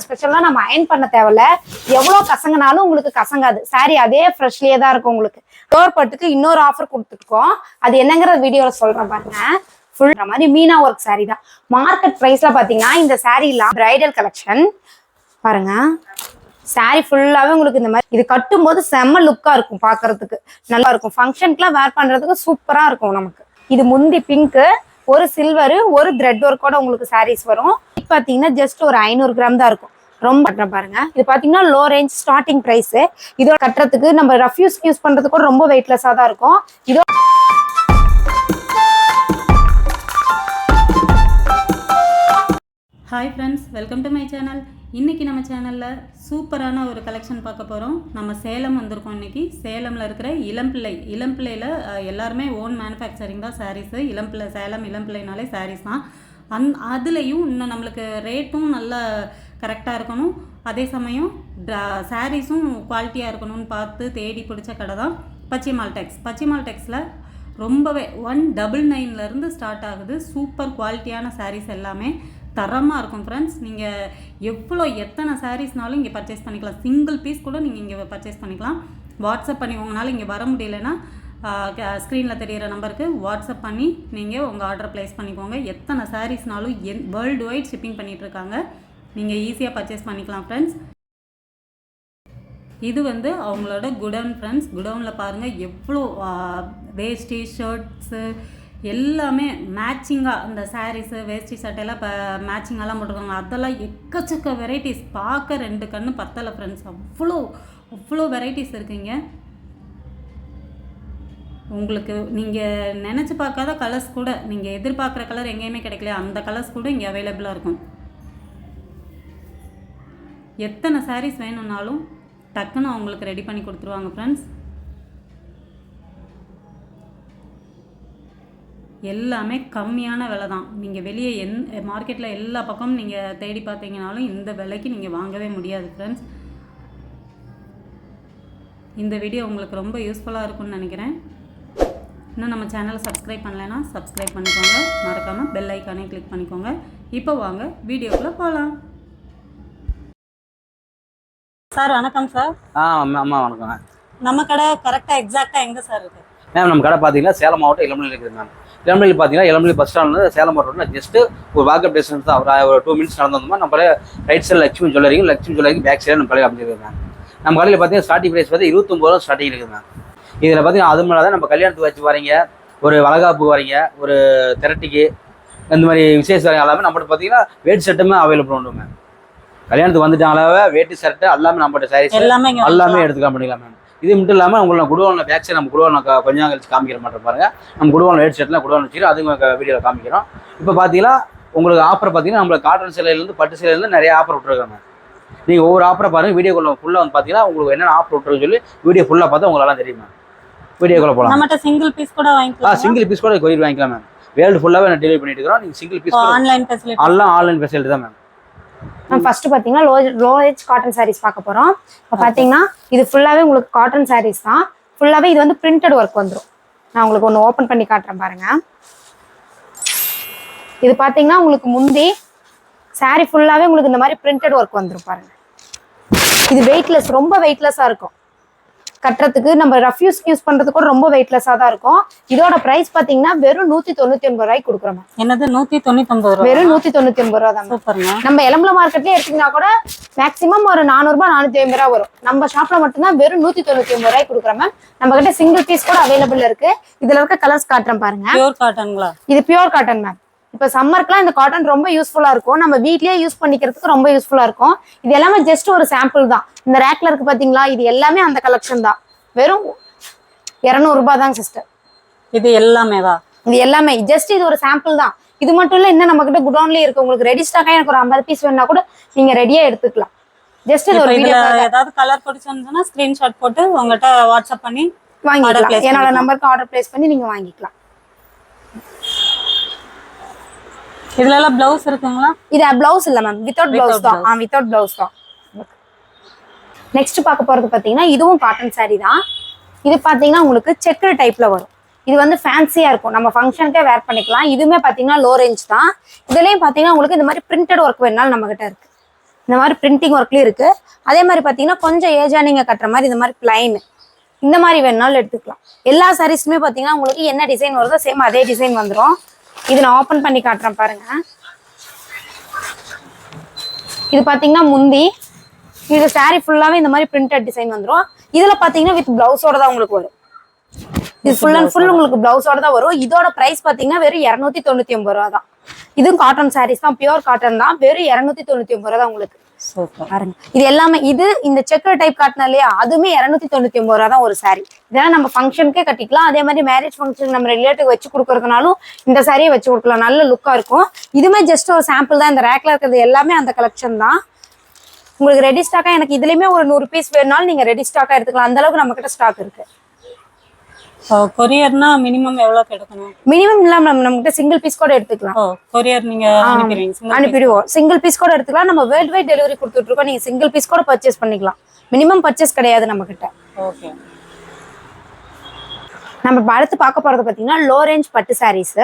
ஒரு ஸ்பெஷலாக நம்ம அயன் பண்ண தேவையில்ல. எவ்வளோ கசங்கினாலும் உங்களுக்கு கசங்காது. சாரி அதே ஃப்ரெஷ்லேயே தான் இருக்கும் உங்களுக்கு. டோர் பட்டுக்கு இன்னொரு ஆஃபர் கொடுத்துருக்கோம். அது என்னங்கிற வீடியோவில் சொல்கிறேன் பாருங்க. ஃபுல் மாதிரி மீனா ஒர்க் சாரி தான். மார்க்கெட் ப்ரைஸில் பார்த்தீங்கன்னா இந்த சாரீலாம் பிரைடல் கலெக்ஷன் பாருங்க. saree ஃபுல்லாவே உங்களுக்கு இந்த மாதிரி இது கட்டும்போது செம்ம லுக்காக இருக்கும் பார்க்கறதுக்கு நல்லா இருக்கும். ஃபங்க்ஷனுக்குலாம் வேர் பண்றதுக்கு சூப்பராக இருக்கும் நமக்கு. இது முந்தி பிங்க் ஒரு சில்வரு ஒரு த்ரெட் ஒர்க்கோட உங்களுக்கு சாரீஸ் வரும். பார்த்தீங்கன்னா ஜஸ்ட் ஒரு ஐநூறு கிராம் தான் இருக்கும். ரொம்ப கட்டுறேன் பாருங்க. இது பார்த்தீங்கன்னா லோ ரேஞ்ச் ஸ்டார்டிங் ப்ரைஸ் இதோட கட்டுறதுக்கு நம்ம ரஃப்யூஸ் யூஸ் பண்றதுக்கு கூட ரொம்ப வெயிட்லெஸ்ஸாக தான் இருக்கும். இதோ hi friends welcome to my channel இன்றைக்கி நம்ம சேனலில் சூப்பரான ஒரு கலெக்ஷன் பார்க்க போகிறோம் நம்ம சேலம் வந்திருக்கோம் இன்றைக்கி சேலமில் இருக்கிற இளம்பிள்ளை இளம்பிள்ளையில் எல்லாருமே ஓன் மேனுஃபேக்சரிங் தான் சாரீஸு இளம்பிள்ளை சேலம் இளம்பிள்ளைனாலே சாரீஸ் தான். அந் அதுலேயும் இன்னும் நம்மளுக்கு ரேட்டும் நல்ல கரெக்டாக இருக்கணும். அதே சமயம் சாரீஸும் குவாலிட்டியாக இருக்கணும்னு பார்த்து தேடி பிடிச்ச கடை தான் பச்சைமால் டெக்ஸ் பச்சைமால் டெக்ஸில் ரொம்பவே ஒன் டபுள் நைன்லேருந்து ஸ்டார்ட் ஆகுது. சூப்பர் குவாலிட்டியான சாரீஸ் எல்லாமே. தரமாக இருக்கும் ஃப்ரெண்ட்ஸ் நீங்கள் எவ்வளோ எத்தனை சாரீஸ்னாலும் இங்கே பர்ச்சேஸ் பண்ணிக்கலாம். சிங்கிள் பீஸ் கூட நீங்கள் இங்கே பர்ச்சேஸ் பண்ணிக்கலாம். வாட்ஸ்அப் பண்ணி உங்களால் இங்கே வர முடியலன்னா ஸ்க்ரீனில் தெரியிற நம்பருக்கு வாட்ஸ்அப் பண்ணி நீங்கள் உங்கள் ஆர்டர் ப்ளேஸ் பண்ணிக்கோங்க. எத்தனை சாரீஸ்னாலும் என் வேர்ல்டு வைட் ஷிப்பிங் பண்ணிகிட்ருக்காங்க நீங்கள் ஈஸியாக பர்ச்சேஸ் பண்ணிக்கலாம் ஃப்ரெண்ட்ஸ் இது வந்து அவங்களோட குடவுன் ஃப்ரெண்ட்ஸ் குடவுனில் பாருங்கள் எவ்வளோ வேஷ்டி ஷர்ட்ஸு எல்லாமே மேட்சிங்காக இந்த சாரீஸு வேஷ்டி சட்டையெல்லாம் இப்போ மேட்சிங்காலாம் போட்டிருக்காங்க. அதெல்லாம் எக்கச்சக்க வெரைட்டிஸ் பார்க்க ரெண்டு கண்ணு பத்தலை ஃப்ரெண்ட்ஸ் அவ்வளோ அவ்வளோ வெரைட்டிஸ் இருக்குங்க. உங்களுக்கு நீங்கள் நினச்சி பார்க்காத கலர்ஸ் கூட நீங்கள் எதிர்பார்க்குற கலர் எங்கேயுமே கிடைக்கல. அந்த கலர்ஸ் கூட இங்கே அவைலபிளாக இருக்கும். எத்தனை சாரீஸ் வேணும்னாலும் டக்குன்னு அவங்களுக்கு ரெடி பண்ணி கொடுத்துருவாங்க ஃப்ரெண்ட்ஸ் எல்லாமே கம்மியான விலை தான். நீங்கள் வெளியே எந் மார்க்கெட்டில் எல்லா பக்கமும் நீங்கள் தேடி பார்த்தீங்கனாலும் இந்த விலைக்கு நீங்கள் வாங்கவே முடியாது ஃப்ரெண்ட்ஸ் இந்த வீடியோ உங்களுக்கு ரொம்ப யூஸ்ஃபுல்லாக இருக்கும்னு நினைக்கிறேன். இன்னும் நம்ம சேனலை சப்ஸ்கிரைப் பண்ணலைன்னா சப்ஸ்கிரைப் பண்ணிக்கோங்க. மறக்காமல் பெல் ஐக்கானே கிளிக் பண்ணிக்கோங்க. இப்போ வாங்க வீடியோக்குள்ளே போகலாம் சார் வணக்கம் சார் ஆ அம்மா வணக்கங்க. நம்ம கடை கரெக்டாக எக்ஸாக்டாக எங்கே சார் இருக்குது மேம் நம்ம கடை பார்த்தீங்கன்னா சேலம் மாவட்டம் இளமலையில் இருக்குது மேம் இளமலையில் பார்த்தீங்கன்னா இளமலை பஸ் ஸ்டாண்ட்லேருந்து சேலம் ரோட்டில் ஜஸ்ட்டு ஒரு வாக்கப் டிஸ்டன்ஸ் தான். ஒரு டூ மினிட்ஸ் நடந்து வந்தோம்னா நம்ம ரைட் சைடில் லட்சுமி ஜுவல்லரிங்க லட்சுமி ஜுவல்லரிக்கு பேக் சைடில் நம்ம கடை அமைச்சிருக்கு மேம் நம்ம கடையில் பார்த்தீங்கன்னா ஸ்டார்டிங் ப்ரைஸ் பார்த்து இருபத்தொம்பது ரூபா ஸ்டார்டிங் இருக்குது மேம் இதில் பார்த்தீங்கன்னா அது மேலே தான் நம்ம கல்யாணத்துக்கு வச்சு வரீங்க ஒரு வளகாப்புக்கு வரீங்க ஒரு திரட்டிக்கு இந்த மாதிரி விசேஷ எல்லாமே நம்மகிட்ட பார்த்தீங்கன்னா வேட் செட்டுமே அவைலபிள் உண்டு மேம் கல்யாணத்துக்கு வந்துட்டாங்களாவே வேட்டி சட்டை எல்லாமே நம்மகிட்ட சாரீஸ் எல்லாமே எல்லாமே எடுத்துக்கலாம் பண்ணிக்கலாம் மேம். இது மட்டும் இல்லாமல் உங்களை குடுவானில் பேக் சைடு நம்ம குடுவானில் கொஞ்சம் கழிச்சு காமிக்கிற மாட்டோம் பாருங்க. நம்ம குடுவானில் ரேட் ஷர்ட்லாம் குடுவான் வச்சுட்டு அதுவும் வீடியோவில் காமிக்கிறோம். இப்போ பார்த்தீங்கன்னா உங்களுக்கு ஆஃபர் பார்த்தீங்கன்னா நம்மளுக்கு காட்டன் சேலையிலேருந்து பட்டு சேலையிலேருந்து நிறைய ஆஃபர் விட்டுருக்காங்க நீங்கள் ஒவ்வொரு ஆஃபரை பாருங்கள் வீடியோக்குள்ள ஃபுல்லாக வந்து பார்த்தீங்கன்னா உங்களுக்கு என்னென்ன ஆஃபர் விட்டுருன்னு சொல்லி வீடியோ ஃபுல்லாக பார்த்தா உங்களெல்லாம் தெரியும் வீடியோக்குள்ள போகலாம் நம்மகிட்ட சிங்கிள் பீஸ் கூட ஆ வாங்கிக்கலாம் சிங்கிள் பீஸ் கூட கொரியர் வாங்கிக்கலாம் மேம் வேர்ல்டு ஃபுல்லாகவே நான் டெலிவரி பண்ணிட்டு இருக்கிறோம். நீங்கள் சிங்கிள் பீஸ் ஆன்லைன் ஃபெசிலிட்டி எல்லாம் ஆன்லைன் ஃபெசிலிட்டி தான் மேம் நம்ம ஃபர்ஸ்ட் பாத்தீங்கன்னா low low age cotton sarees பார்க்க போறோம். இப்போ பாத்தீங்கன்னா இது ஃபுல்லாவே உங்களுக்கு காட்டன் சாரீஸ் தான். ஃபுல்லாவே இது வந்து பிரிண்டட் ஒர்க் வந்துரும். நான் உங்களுக்கு ஒன்று ஓப்பன் பண்ணி காட்டுறேன் பாருங்க. இது பாத்தீங்கன்னா உங்களுக்கு முந்தி saree ஃபுல்லாவே உங்களுக்கு இந்த மாதிரி பிரிண்டட் ஒர்க் வந்துரும் பாருங்க. இது வெயிட்லெஸ் ரொம்ப வெயிட்லெஸ்ஸா இருக்கும். கட்டுறதுக்கு நம்ம ரஃப்யூஸ் யூஸ் பண்றதுக்கு கூட ரொம்ப வெயிட்லெஸ்ஸா தான் இருக்கும். இதோட பிரைஸ் பாத்தீங்கன்னா வெறும் நூத்தி தொண்ணூத்தி ஒன்பது ரூபாய்க்கு கொடுக்குறோம் என்னது? நூற்றி தொண்ணூத்தொம்பது ரூபா வெறும் நூத்தி தொண்ணூத்தி ஒன்பது ரூபா தான் நம்ம எலம்பல மார்க்கெட்லயே எடுத்தீங்கன்னா கூட மேக்ஸிமம் ஒரு நானூறு ரூபாய் நானூத்தி ஐம்பது ரூபா வரும். நம்ம ஷாப்ல மட்டும்தான் வெறும் நூத்தி தொண்ணூத்தி ஒன்பது ரூபாய்க்கு கொடுக்குறோம் மேம் நம்ம கிட்ட சிங்கிள் பீஸ் கூட அவைலபிள் இருக்கு. இதுல இருக்க கலர்ஸ் காட்டுறேன் பாருங்க. பியூர் காட்டனுங்களா இது பியூர் காட்டன் மேம் இப்போ சம்மருக்குலாம் இந்த காட்டன் ரொம்ப யூஸ்ஃபுல்லா இருக்கும். நம்ம வீட்லயே யூஸ் பண்ணிக்கிறதுக்கு ரொம்ப யூஸ்ஃபுல்லா இருக்கும். இது எல்லாமே ஜஸ்ட் ஒரு சாம்பிள் தான். இந்த ரேக்ல இருக்கு பாத்தீங்களா? இது எல்லாமே அந்த கலெக்ஷன் தான். வெறும் இருநூறு ரூபாய் தான் சிஸ்டர் இது எல்லாமே தான் இது எல்லாமே. ஜஸ்ட் இது ஒரு சாம்பிள் தான். இது மட்டும் இல்ல இன்னும் நம்ம கிட்ட குடோன்லயே இருக்கு. உங்களுக்கு ரெடி ஸ்டாக்கா எனக்கு ஒரு ஐம்பது பீஸ் வேணா கூட நீங்க ரெடியா எடுத்துக்கலாம். ஜஸ்ட் இது ஒரு வீடியோ ஏதாவது கலர் பிடிச்சிருந்துச்சுன்னா ஸ்கிரீன்ஷாட் போட்டு உங்ககிட்ட வாட்ஸ்அப் பண்ணி வாங்கிக்கலாம். என்னோட. நம்பருக்கு ஆர்டர் பிளேஸ் பண்ணி நீங்க வாங்கிக்கலாம். இதுல எல்லாம் பிளவுஸ் இருக்குங்களா? இது பிளவுஸ் இல்ல மேம் வித்தவுட் பிளவுஸ் தான். ஆ வித்தவுட் பிளவுஸ் தான். நெக்ஸ்ட் பார்க்க போறது பாத்தீங்கன்னா இதுவும் காட்டன் saree தான். இது பாத்தீங்கன்னா உங்களுக்கு செக்குடு டைப்ல வரும். இது வந்து ஃபேன்சியா இருக்கும். நம்ம ஃபங்க்ஷனுக்கே வேர் பண்ணிக்கலாம். இதுவுமே பாத்தீங்கன்னா லோ ரேஞ்ச் தான். இதுலயும் பாத்தீங்கன்னா உங்களுக்கு இந்த மாதிரி பிரிண்டட் ஒர்க் வேணாலும் நம்ம கிட்ட இருக்கு. இந்த மாதிரி பிரிண்டிங் ஒர்க்லயும் இருக்கு. அதே மாதிரி பாத்தீங்கன்னா கொஞ்சம் ஏஜா நீங்க கட்டுற மாதிரி இந்த மாதிரி பிளைன் இந்த மாதிரி வேணுனாலும் எடுத்துக்கலாம். எல்லா சாரீஸுமே பாத்தீங்கன்னா உங்களுக்கு என்ன டிசைன் வருதோ சேம் அதே டிசைன் வந்துடும் இது நான் ஓபன் பண்ணி காட்டுறேன் பாருங்க. இது பாத்தீங்கன்னா முந்தி. இது saree ஃபுல்லாவே இந்த மாதிரி பிரிண்டட் டிசைன் வந்துடும் இதுல பாத்தீங்கன்னா வித் பிளவுஸோட தான் உங்களுக்கு வரும். இது ஃபுல் அண்ட் ஃபுல் உங்களுக்கு பிளவுஸோட தான் வரும். இதோட பிரைஸ் பாத்தீங்கன்னா வெறும் இரநூத்தி தொண்ணூத்தி ஒன்பது ரூபா தான் இதுவும் காட்டன் சாரீஸ் தான் பியூர் காட்டன் தான். வெறும் இரநூத்தி தொண்ணூத்தி ஒன்பது ரூபா தான் உங்களுக்கு. பாருங்க. இது எல்லாமே இது இந்த செக்கர் டைப் காட்டினா இல்லையா? அதுவுமே இரநூத்தி தொண்ணூத்தி ஒன்பது ரூபா தான் ஒரு saree. இதெல்லாம் நம்ம ஃபங்க்ஷனுக்கே கட்டிக்கலாம். அதே மாதிரி மேரேஜ் ஃபங்க்ஷன் நம்ம ரிலேட்டிவ் வச்சு கொடுக்கறதுனாலும் இந்த சாரியை வச்சு கொடுக்கலாம். நல்ல லுக்கா இருக்கும். இதுமே ஜஸ்ட் ஒரு சாம்பிள் தான். இந்த ரேக்ல இருக்கிறது எல்லாமே அந்த கலெக்ஷன் தான். உங்களுக்கு ரெடி ஸ்டாக்கா எனக்கு இதுலயுமே ஒரு நூறு பீஸ் வேணும்னாலும் நீங்க ரெடி ஸ்டாக்கா எடுத்துக்கலாம். அந்த அளவுக்கு நம்ம கிட்ட ஸ்டாக் இருக்கு. கொரியர்னா மினிமம் எவ்வளோக்கு எடுக்கணும் மினிமம் இல்லாம நம்ம நம்ம கிட்ட சிங்கிள் பீஸ் கூட எடுத்துக்கலாம். ஓ கொரியர் நீங்க அனுப்பிடுவீங்க single piece. அனுப்பிடுவோம். சிங்கிள் பீஸ் கூட எடுத்துக்கலாம். நம்ம வேர்ல்டு வைட் டெலிவரி கொடுத்துட்டு இருக்கோம் நீங்க சிங்கிள் பீஸ் கூட பர்ச்சேஸ் பண்ணிக்கலாம். மினிமம் பர்ச்சேஸ் கிடையாது நம்ம கிட்ட ஓகே. நம்ம இப்ப அடுத்து பார்க்க போறது பாத்தீங்கன்னா லோ ரேஞ்ச் பட்டு சாரீஸ்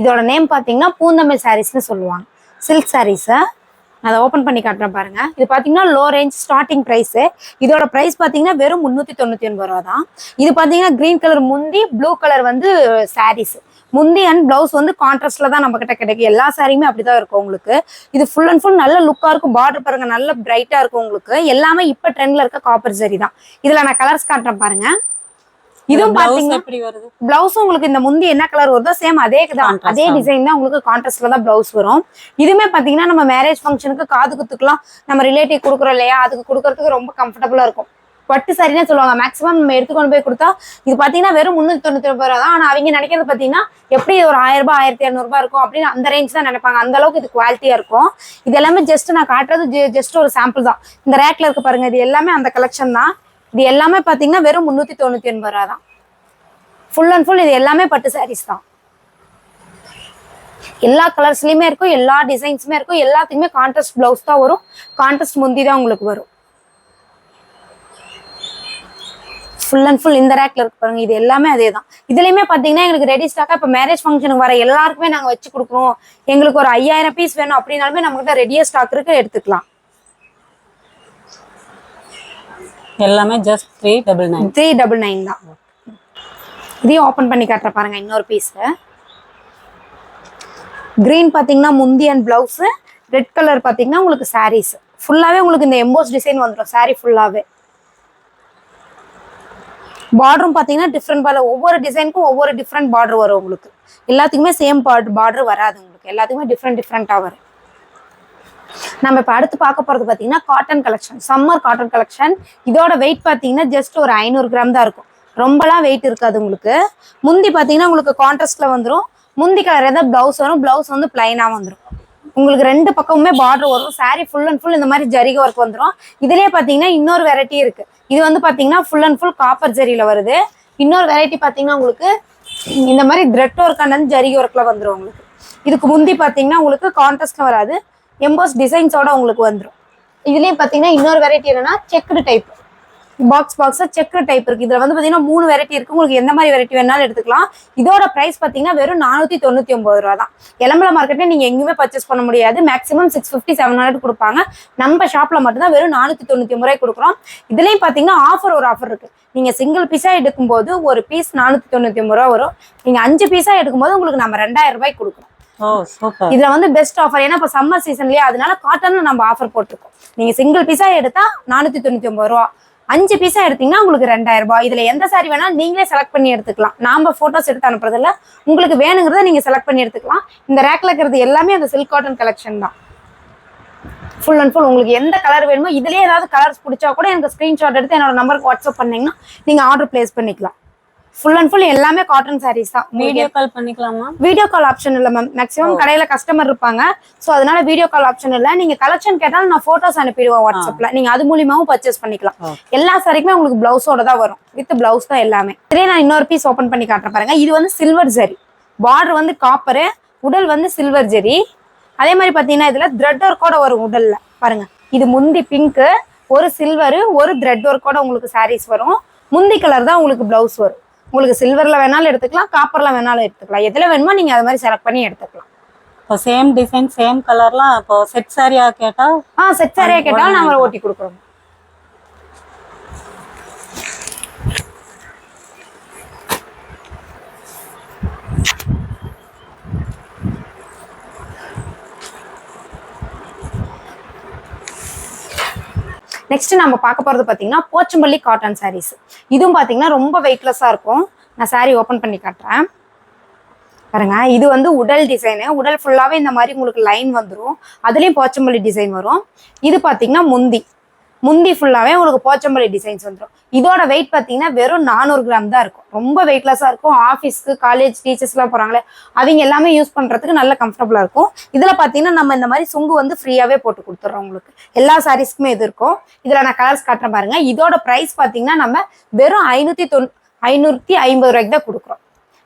இதோட நேம் பாத்தீங்கன்னா பூந்தமிழ் சாரீஸ்னு சொல்லுவாங்க. சில்க் சாரீஸ் அதை ஓப்பன் பண்ணி காட்டுறேன் பாருங்க. இது பார்த்தீங்கன்னா லோ ரேஞ்ச் ஸ்டார்டிங் ப்ரைஸு இதோட ப்ரைஸ் பார்த்தீங்கன்னா வெறும் முந்நூற்றி தொண்ணூற்றி ஒன்பது ரூபா தான். இது பார்த்தீங்கன்னா கிரீன் கலர் முந்தி ப்ளூ கலர் வந்து சாரீஸ் முந்தி அண்ட் பிளவுஸ் வந்து கான்ட்ராஸ்ட்ல தான் நம்ம கிட்ட கிடைக்கும். எல்லா சாரியுமே அப்படிதான் இருக்கும் உங்களுக்கு. இது ஃபுல் அண்ட் ஃபுல் நல்ல லுக்கா இருக்கும். பார்டர் பாருங்க நல்ல பிரைட்டா இருக்கும் உங்களுக்கு. எல்லாமே இப்ப ட்ரெண்ட்ல இருக்க காப்பர் சரி தான். இதுல நான் கலர்ஸ் காட்டுறேன் பாருங்க. இதுவும் பிளவுஸ் பாத்தீங்கன்னா பிளவுஸும் உங்களுக்கு இந்த முந்தி என்ன கலர் வருதோ சேம் அதே தான். அதே. டிசைன் தான் உங்களுக்கு கான்ட்ராஸ்ட்ல தான் பிளவுஸ் வரும். இதுவுமே பாத்தீங்கன்னா நம்ம மேரேஜ் ஃபங்க்ஷனுக்கு காது குத்துக்கலாம். நம்ம ரிலேட்டிவ் கொடுக்குறோம் இல்லையா? அதுக்கு கொடுக்கறதுக்கு ரொம்ப கம்ஃபர்டபுளா இருக்கும். பட்டு சாரின்னு சொல்லுவாங்க. மேக்ஸிமம் நம்ம எடுத்துக்கொண்டு போய் கொடுத்தா இது பாத்தீங்கன்னா வெறும் முந்நூத்தி தொண்ணூத்தி ஒன்பது ரூபா தான். ஆனா அவங்க நினைக்கிறது பாத்தீங்கன்னா எப்படி ஒரு ஆயிரம் ரூபாய் ஆயிரத்தி இரநூறுபா இருக்கும் அப்படின்னு அந்த ரேஞ்ச் தான் நினைப்பாங்க. அந்த அளவுக்கு இது குவாலிட்டியா இருக்கும். இது எல்லாமே ஜஸ்ட் நான் காட்டுறது ஜஸ்ட் ஒரு சாம்பிள் தான். இந்த ரேக்ல இருக்கு பாருங்க. இது எல்லாமே அந்த கலெக்ஷன் தான். இது எல்லாமே பார்த்தீங்கன்னா வெறும் முந்நூற்றி தொண்ணூத்தி ஒன்பது ரூபா தான் ஃபுல் அண்ட் ஃபுல் இது எல்லாமே பட்டு சாரீஸ் தான். எல்லா கலர்ஸ்லயுமே இருக்கும் எல்லா டிசைன்ஸுமே இருக்கும் எல்லாத்துக்குமே கான்ட்ராஸ்ட் பிளவுஸ் தான் வரும் கான்ட்ராஸ்ட் முந்தி தான் உங்களுக்கு வரும். ஃபுல் அண்ட் ஃபுல் இந்த ரேக்ல இருக்கு பாருங்க இது எல்லாமே அதே தான் இதுலயுமே பாத்தீங்கன்னா எங்களுக்கு ரெடி ஸ்டாக்கா இப்ப மேரேஜ் ஃபங்க்ஷனுக்கு வர எல்லாருக்குமே நாங்க வச்சு கொடுக்குறோம். எங்களுக்கு ஒரு ஐயாயிரம் பீஸ் வேணும் அப்படின்னாலுமே நம்ம கிட்ட ரெடியா ஸ்டாக் இருக்கு எடுத்துக்கலாம். எல்லாமே just three double nine three double nine தான். இதையும் ஓப்பன் பண்ணி காட்டுற பாருங்க இன்னொரு பீஸ் கிரீன் பார்த்தீங்கன்னா முந்தி அண்ட் பிளவுஸ் ரெட் கலர் பார்த்தீங்கன்னா உங்களுக்கு சாரீஸ் ஃபுல்லாகவே உங்களுக்கு இந்த எம்போஸ் டிசைன் வந்துடும் சாரீ ஃபுல்லாகவே பார்டரும் பார்த்தீங்கன்னா டிஃப்ரெண்ட் பார்டர் ஒவ்வொரு டிசைனுக்கும் ஒவ்வொரு டிஃப்ரெண்ட் பார்டர் வரும் உங்களுக்கு. எல்லாத்துக்குமே சேம் பார்டர் வராது உங்களுக்கு. எல்லாத்துக்குமே டிஃப்ரெண்ட் டிஃப்ரெண்ட்டாக வரும். நம்ம இப்போ அடுத்து பார்க்க போறது பாத்தீங்கன்னா cotton collection summer cotton collection இதோட வெயிட் பாத்தீங்கன்னா ஜஸ்ட் ஒரு ஐநூறு கிராம் தான் இருக்கும். ரொம்பலாம் வெயிட் இருக்காது உங்களுக்கு. முந்தி பார்த்தீங்கன்னா உங்களுக்கு கான்ட்ராஸ்டில் வந்துடும் முந்தி கலர் ஏதாவது ப்ளவுஸ் வரும். ப்ளவுஸ் வந்து பிளைனாக வந்துடும் உங்களுக்கு ரெண்டு பக்கமுமே பார்டர் வரும். சாரீ ஃபுல் அண்ட் ஃபுல் இந்த மாதிரி ஜரிக ஒர்க் வந்துடும் இதுலயே பார்த்தீங்கன்னா இன்னொரு வெரைட்டி இருக்கு. இது வந்து பார்த்தீங்கன்னா ஃபுல் அண்ட் ஃபுல் காப்பர் ஜரியில் வருது. இன்னொரு வெரைட்டி பார்த்தீங்கன்னா உங்களுக்கு இந்த மாதிரி த்ரெட் ஒர்க் அண்ட் ஜரிக ஒர்க்கில் வந்துடும் உங்களுக்கு. இதுக்கு முந்தி பார்த்தீங்கன்னா உங்களுக்கு கான்ட்ராஸ்ட்ல வராது. எம்போஸ் டிசைன்ஸோட உங்களுக்கு வந்துடும் இதுலேயும் பார்த்தீங்கன்னா இன்னொரு வெரைட்டி என்னன்னா செக்குடு டைப் பாக்ஸ் பாக்ஸாக செக்கு டைப் இருக்குது இதில் வந்து பார்த்தீங்கன்னா மூணு வெரைட்டி இருக்குது உங்களுக்கு எந்த மாதிரி வெரைட்டி வேணாலும் எடுத்துக்கலாம். இதோட ப்ரைஸ் பார்த்தீங்கன்னா வெறும் நானூற்றி தொண்ணூற்றி ஒம்பது ரூபா தான். எலம்பல மார்க்கெட்டில் நீங்கள் எங்கேயுமே பர்ச்சேஸ் பண்ண முடியாது. Maximum six fifty seven hundred கொடுப்பாங்க. நம்ம ஷாப்பில் மட்டும்தான் வெறும் நானூற்றி தொண்ணூற்றி ஒம்பது ரூபாய் கொடுக்குறோம். இதுலேயும் பார்த்தீங்கன்னா ஆஃபர் ஒரு ஆஃபர் இருக்குது நீங்கள் சிங்கிள் பீஸாக எடுக்கும்போது ஒரு பீஸ் நானூற்றி தொண்ணூற்றி ஒம்பது ரூபா வரும். நீங்கள் அஞ்சு பீஸாக எடுக்கும்போது உங்களுக்கு நம்ம ரெண்டாயிரம் ரூபாய் கொடுக்குறோம். இதுல வந்து பெஸ்ட் ஆஃபர் ஏன்னா இப்ப சம்மர் சீசன்லயே அதனால காட்டன்ல நம்ம ஆஃபர் போட்டிருக்கோம். நீங்க சிங்கிள் பீஸா எடுத்தா நானூத்தி தொண்ணூத்தி ஒன்பது ரூபா. அஞ்சு பீஸா எடுத்தீங்கன்னா உங்களுக்கு ரெண்டாயிரம் ரூபாய். இதுல எந்த சாரி வேணாலும் நீங்களே செலக்ட் பண்ணி எடுத்துக்கலாம். நாம போட்டோஸ் எடுத்து அனுப்புறதுல உங்களுக்கு வேணுங்கிறத நீங்க செலக்ட் பண்ணி எடுத்துக்கலாம். இந்த ரேக்ல இருக்கிறது எல்லாமே அந்த சில்க் காட்டன் கலெக்ஷன் தான். ஃபுல் அண்ட் ஃபுல் உங்களுக்கு எந்த கலர் வேணுமோ இதுலயே ஏதாவது கலர்ஸ் பிடிச்சா கூட எனக்கு ஸ்கிரீன்ஷாட் எடுத்து என்னோட நம்பருக்கு வாட்ஸ்அப் பண்ணீங்கன்னா நீங்க ஆர்டர் பிளேஸ் பண்ணிக்கலாம். ஃபுல் அண்ட் ஃபுல் எல்லாமே காட்டன் சாரீஸ் தான். வீடியோ கால் பண்ணிக்கலாமா வீடியோ கால் ஆப்ஷன் இல்ல மேம் மேக்ஸிமம் கடையில கஸ்டமர் இருப்பாங்க. சோ அதனால வீடியோ கால் ஆப்ஷன் இல்ல. நீங்க கலெக்ஷன் கேட்டாலும் நான் போட்டோஸ் அனுப்பிடுவேன் வாட்ஸ்அப்ல நீங்க அது மூலியமாவும் பர்ச்சேஸ் பண்ணிக்கலாம். எல்லா சாரிக்குமே உங்களுக்கு பிளவுஸோட தான் வரும். வித் பிளவுஸ் தான் எல்லாமே. இதே நான் இன்னொரு பீஸ் ஓபன் பண்ணி காட்டுறேன் பாருங்க. இது வந்து சில்வர் ஜரி பார்டர் வந்து காப்பரு உடல் வந்து சில்வர் ஜரி அதே மாதிரி பாத்தீங்கன்னா இதுல த்ரெட் ஒர்க்கோட வரும் உடல்ல. பாருங்க. இது முந்தி பிங்க் ஒரு சில்வர் ஒரு த்ரெட் ஒர்க்கோட உங்களுக்கு சாரீஸ் வரும். முந்தி கலர் தான் உங்களுக்கு பிளவுஸ் வரும். உங்களுக்கு சில்வர்ல வேணாலும் எடுத்துக்கலாம் காப்பர்ல வேணாலும் எடுத்துக்கலாம். எதுல வேணுமோ நீங்க அது மாதிரி செலக்ட் பண்ணி எடுத்துக்கலாம். இப்போ சேம் டிசைன் சேம் கலர்லாம் இப்போ செட் சாரியா கேட்டா ஆ செட் சாரியா கேட்டாலும் நாங்க ஓட்டி கொடுக்குறோம். நெக்ஸ்ட் நம்ம பார்க்க போகிறது பார்த்தீங்கன்னா போச்சம்பள்ளி காட்டன் சாரீஸ் இதுவும் பார்த்தீங்கன்னா ரொம்ப வெயிட்லெஸ்ஸாக இருக்கும். நான் சாரீ ஓப்பன் பண்ணி காட்டுறேன். பாருங்க இது வந்து உடல் டிசைனு உடல் ஃபுல்லாகவே இந்த மாதிரி உங்களுக்கு லைன் வந்துடும் அதுலேயும் போச்சம்பள்ளி டிசைன் வரும். இது பார்த்தீங்கன்னா முந்தி. முந்தி ஃபுல்லாகவே உங்களுக்கு போச்சம்பள்ளி டிசைன்ஸ் வந்துடும் இதோட வெயிட் பார்த்தீங்கன்னா வெறும் நானூறு கிராம் தான் இருக்கும். ரொம்ப வெயிட்லெஸ்ஸாக இருக்கும். ஆஃபீஸ்க்கு காலேஜ் டீச்சர்ஸ்லாம் போகிறாங்களே அவங்க எல்லாமே யூஸ் பண்ணுறதுக்கு நல்ல கம்ஃபர்டபுளாக இருக்கும். இதில் பார்த்தீங்கன்னா நம்ம இந்த மாதிரி சுங்கு வந்து ஃப்ரீயாகவே போட்டு கொடுத்துட்றோம் உங்களுக்கு. எல்லா சாரீஸ்க்குமே இது இருக்கும். இதில் நான் கலர்ஸ் காட்டுறேன் பாருங்க. இதோட ப்ரைஸ் பார்த்தீங்கன்னா நம்ம வெறும் ஐநூற்றி தொண்ணூ ஐநூற்றி ஐம்பது ரூபாய்க்கு தான் கொடுக்குறோம்.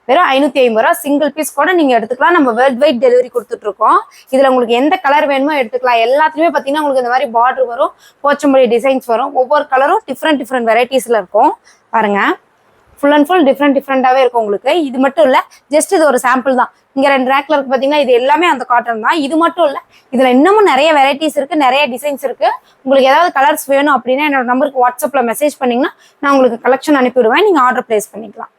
வெறும் ஐநூத்தி ஐம்பது ரூபா சிங்கிள் பீஸ் கூட நீங்க எடுத்துக்கலாம். நம்ம வேர்ல்ட் வைட் டெலிவரி கொடுத்துட்டு இருக்கோம் இதுல உங்களுக்கு எந்த கலர் வேணுமோ எடுத்துக்கலாம். எல்லாத்துலயுமே பாத்தீங்கன்னா உங்களுக்கு இந்த மாதிரி பார்டர் வரும் போச்சம்பொடி டிசைன்ஸ் வரும். ஒவ்வொரு கலரும் டிஃப்ரெண்ட் டிஃப்ரெண்ட் வெரைட்டிஸ்ல இருக்கும். பாருங்க. ஃபுல் அண்ட் ஃபுல் டிஃப்ரெண்ட் டிஃப்ரெண்டாவே இருக்கும் உங்களுக்கு. இது மட்டும் இல்ல ஜஸ்ட் இது ஒரு சாம்பிள் தான். இங்க ரெண்டு ரேக்ல இருக்கு பாத்தீங்கன்னா இது எல்லாமே அந்த காட்டன் தான். இது மட்டும் இல்ல இதுல இன்னமும் நிறைய வெரைட்டிஸ் இருக்கு நிறைய டிசைன்ஸ் இருக்கு. உங்களுக்கு ஏதாவது கலர்ஸ் வேணும் அப்படின்னா என்னோட நம்பருக்கு வாட்ஸ்அப்ல மெசேஜ் பண்ணீங்கன்னா நான் உங்களுக்கு கலெக்ஷன் அனுப்பிவிடுவேன். நீங்க ஆர்டர் பிளேஸ் பண்ணிக்கலாம்.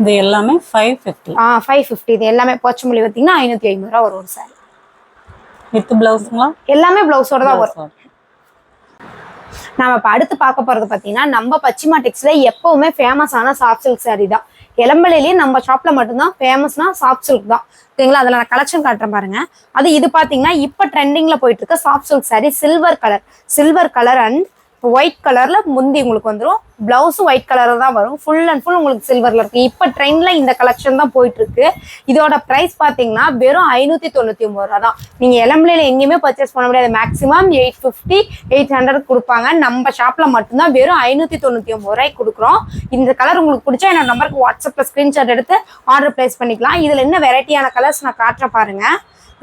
இது எல்லாமே ஃபைவ் ஃபிஃப்டி ஆ ஃபைவ் ஃபிஃப்டி இது எல்லாமே போச்சமல்லி பார்த்தீங்கன்னா ஐநூற்றி ஐம்பது ரூபா வரும் ஒரு சாரி வித் பிளவுஸுங்களா? எல்லாமே பிளவுஸோட தான் வரும். நாம இப்போ அடுத்து பார்க்க போறது பார்த்தீங்கன்னா நம்ம பச்சிமா டெக்ஸ்ல எப்பவுமே ஃபேமஸான சாஃப்ட் சில்க் saree தான். இளம்பலையிலேயே நம்ம ஷாப்ல மட்டும்தான் ஃபேமஸ்னா சாஃப்ட் சில்க் தான். ஓகேங்களா அதில் நான் கலெக்ஷன் காட்டுறேன் பாருங்க. அது இது பார்த்தீங்கன்னா இப்போ ட்ரெண்டிங்ல போயிட்டு இருக்க soft silk saree silver colour silver colour and white கலர்ல முந்தி உங்களுக்கு வந்துடும் பிளவுஸும் ஒயிட் கலரில் தான் வரும். ஃபுல் அண்ட் ஃபுல் உங்களுக்கு சில்வரில் இருக்கு. இப்போ ட்ரெண்டில் இந்த கலெக்ஷன் தான் போயிட்டு இருக்கு இதோட ப்ரைஸ் பார்த்தீங்கன்னா வெறும் ஐநூற்றி தொண்ணூற்றி ஒம்பது ரூபா தான். நீங்கள் இளம்பிலையில் எங்கேயுமே பர்ச்சேஸ் பண்ண முடியாது. Maximum eight fifty eight hundred கொடுப்பாங்க. நம்ம ஷாப்பில் மட்டும்தான் வெறும் ஐநூற்றி தொண்ணூற்றி ஒம்பது ரூபாய்க்கு கொடுக்குறோம். இந்த கலர் உங்களுக்கு பிடிச்சா என்னோட நம்பருக்கு வாட்ஸ்அப்பில் ஸ்க்ரீன்ஷாட் எடுத்து ஆர்டர் ப்ளேஸ் பண்ணிக்கலாம். இதில் என்ன வெரைட்டியான கலர்ஸ் நான் காட்டுற பாருங்கள்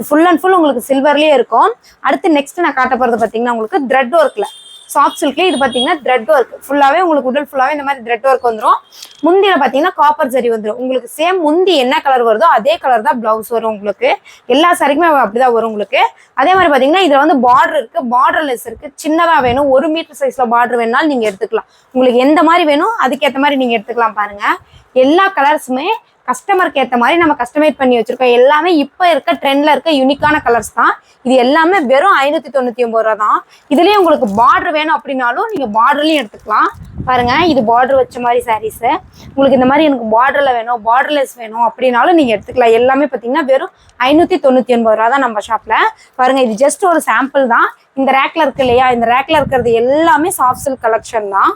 ஃபுல் அண்ட் ஃபுல் உங்களுக்கு சில்வர்லேயே இருக்கும். அடுத்து நெக்ஸ்ட் நான் காட்ட போகிறது பார்த்தீங்கன்னா உங்களுக்கு த்ரெட் ஒர்க்கில் சாஃப்ட் சில்க்ல இது பார்த்தீங்கன்னா த்ரெட் ஒர்க் ஃபுல்லாகவே உங்களுக்கு உடல் ஃபுல்லாகவே இந்த மாதிரி த்ரெட் ஒர்க் வந்துடும் முந்தியில் பார்த்தீங்கன்னா காப்பர் ஜரி வந்துடும் உங்களுக்கு சேம் முந்தி என்ன கலர் வருதோ அதே கலர் தான் பிளவுஸ் வரும் உங்களுக்கு. எல்லா சாரிக்குமே அப்படிதான் வரும் உங்களுக்கு. அதே மாதிரி பார்த்தீங்கன்னா இதில் வந்து பார்டர் இருக்குது பார்டர்லெஸ் இருக்குது சின்னதாக வேணும். ஒரு மீட்டர் சைஸில் பார்டர் வேணாலும் நீங்கள் எடுத்துக்கலாம். உங்களுக்கு எந்த மாதிரி வேணும் அதுக்கேற்ற மாதிரி நீங்கள் எடுத்துக்கலாம் பாருங்கள் எல்லா கலர்ஸுமே கஸ்டமருக்கு ஏற்ற மாதிரி நம்ம கஸ்டமைஸ் பண்ணி வச்சிருக்கோம். எல்லாமே இப்போ இருக்க ட்ரெண்டில் இருக்க யூனிக்கான கலர்ஸ் தான். இது எல்லாமே வெறும் ஐநூற்றி தொண்ணூற்றி ஒம்பது ரூபா தான். இதுலேயும் உங்களுக்கு பார்டர் வேணும் அப்படின்னாலும் நீங்கள் பார்டர்லையும் எடுத்துக்கலாம். பாருங்கள் இது பார்டர் வச்ச மாதிரி சாரீஸு உங்களுக்கு இந்த மாதிரி எனக்கு பார்டரில் வேணும் பார்டர்லெஸ் வேணும் அப்படின்னாலும் நீங்கள் எடுத்துக்கலாம். எல்லாமே பார்த்தீங்கன்னா வெறும் ஐநூற்றி தொண்ணூற்றி ஒன்பது ரூபா தான் நம்ம ஷாப்பில் பாருங்கள் இது ஜஸ்ட் ஒரு சாம்பிள் தான். இந்த ரேக்கில் இருக்கு இல்லையா? இந்த ரேக்கில் இருக்கிறது எல்லாமே சாஃப்ட் சில்க் கலெக்ஷன் தான்.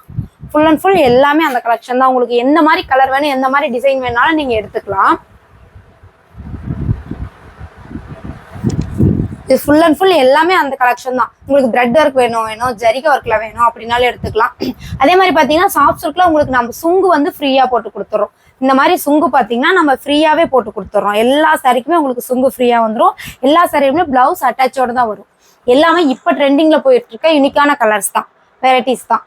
ஃபுல் அண்ட் ஃபுல் எல்லாமே அந்த கலெக்ஷன் தான். உங்களுக்கு எந்த மாதிரி கலர் வேணும் எந்த மாதிரி டிசைன் வேணாலும் நீங்கள் எடுத்துக்கலாம். இது ஃபுல் அண்ட் ஃபுல் எல்லாமே அந்த கலெக்ஷன் தான். உங்களுக்கு த்ரெட் ஒர்க் வேணும் வேணும் ஜரிக ஒர்க்கில் வேணும் அப்படின்னாலும் எடுத்துக்கலாம். அதே மாதிரி பார்த்தீங்கன்னா சாஃப்ட் ஒர்க்கில் உங்களுக்கு நம்ம சுங்கு வந்து ஃப்ரீயாக போட்டு கொடுத்துறோம். இந்த மாதிரி சுங்கு பார்த்தீங்கன்னா நம்ம ஃப்ரீயாகவே போட்டு கொடுத்துறோம். எல்லா சாரிக்குமே உங்களுக்கு சுங்கு ஃப்ரீயாக வந்துடும் எல்லா சாரியுமே ப்ளவுஸ் அட்டாச்சோட தான் வரும். எல்லாமே இப்போ ட்ரெண்டிங்கில் போயிட்டு இருக்க யூனிக்கான கலர்ஸ் தான் வெரைட்டிஸ் தான்.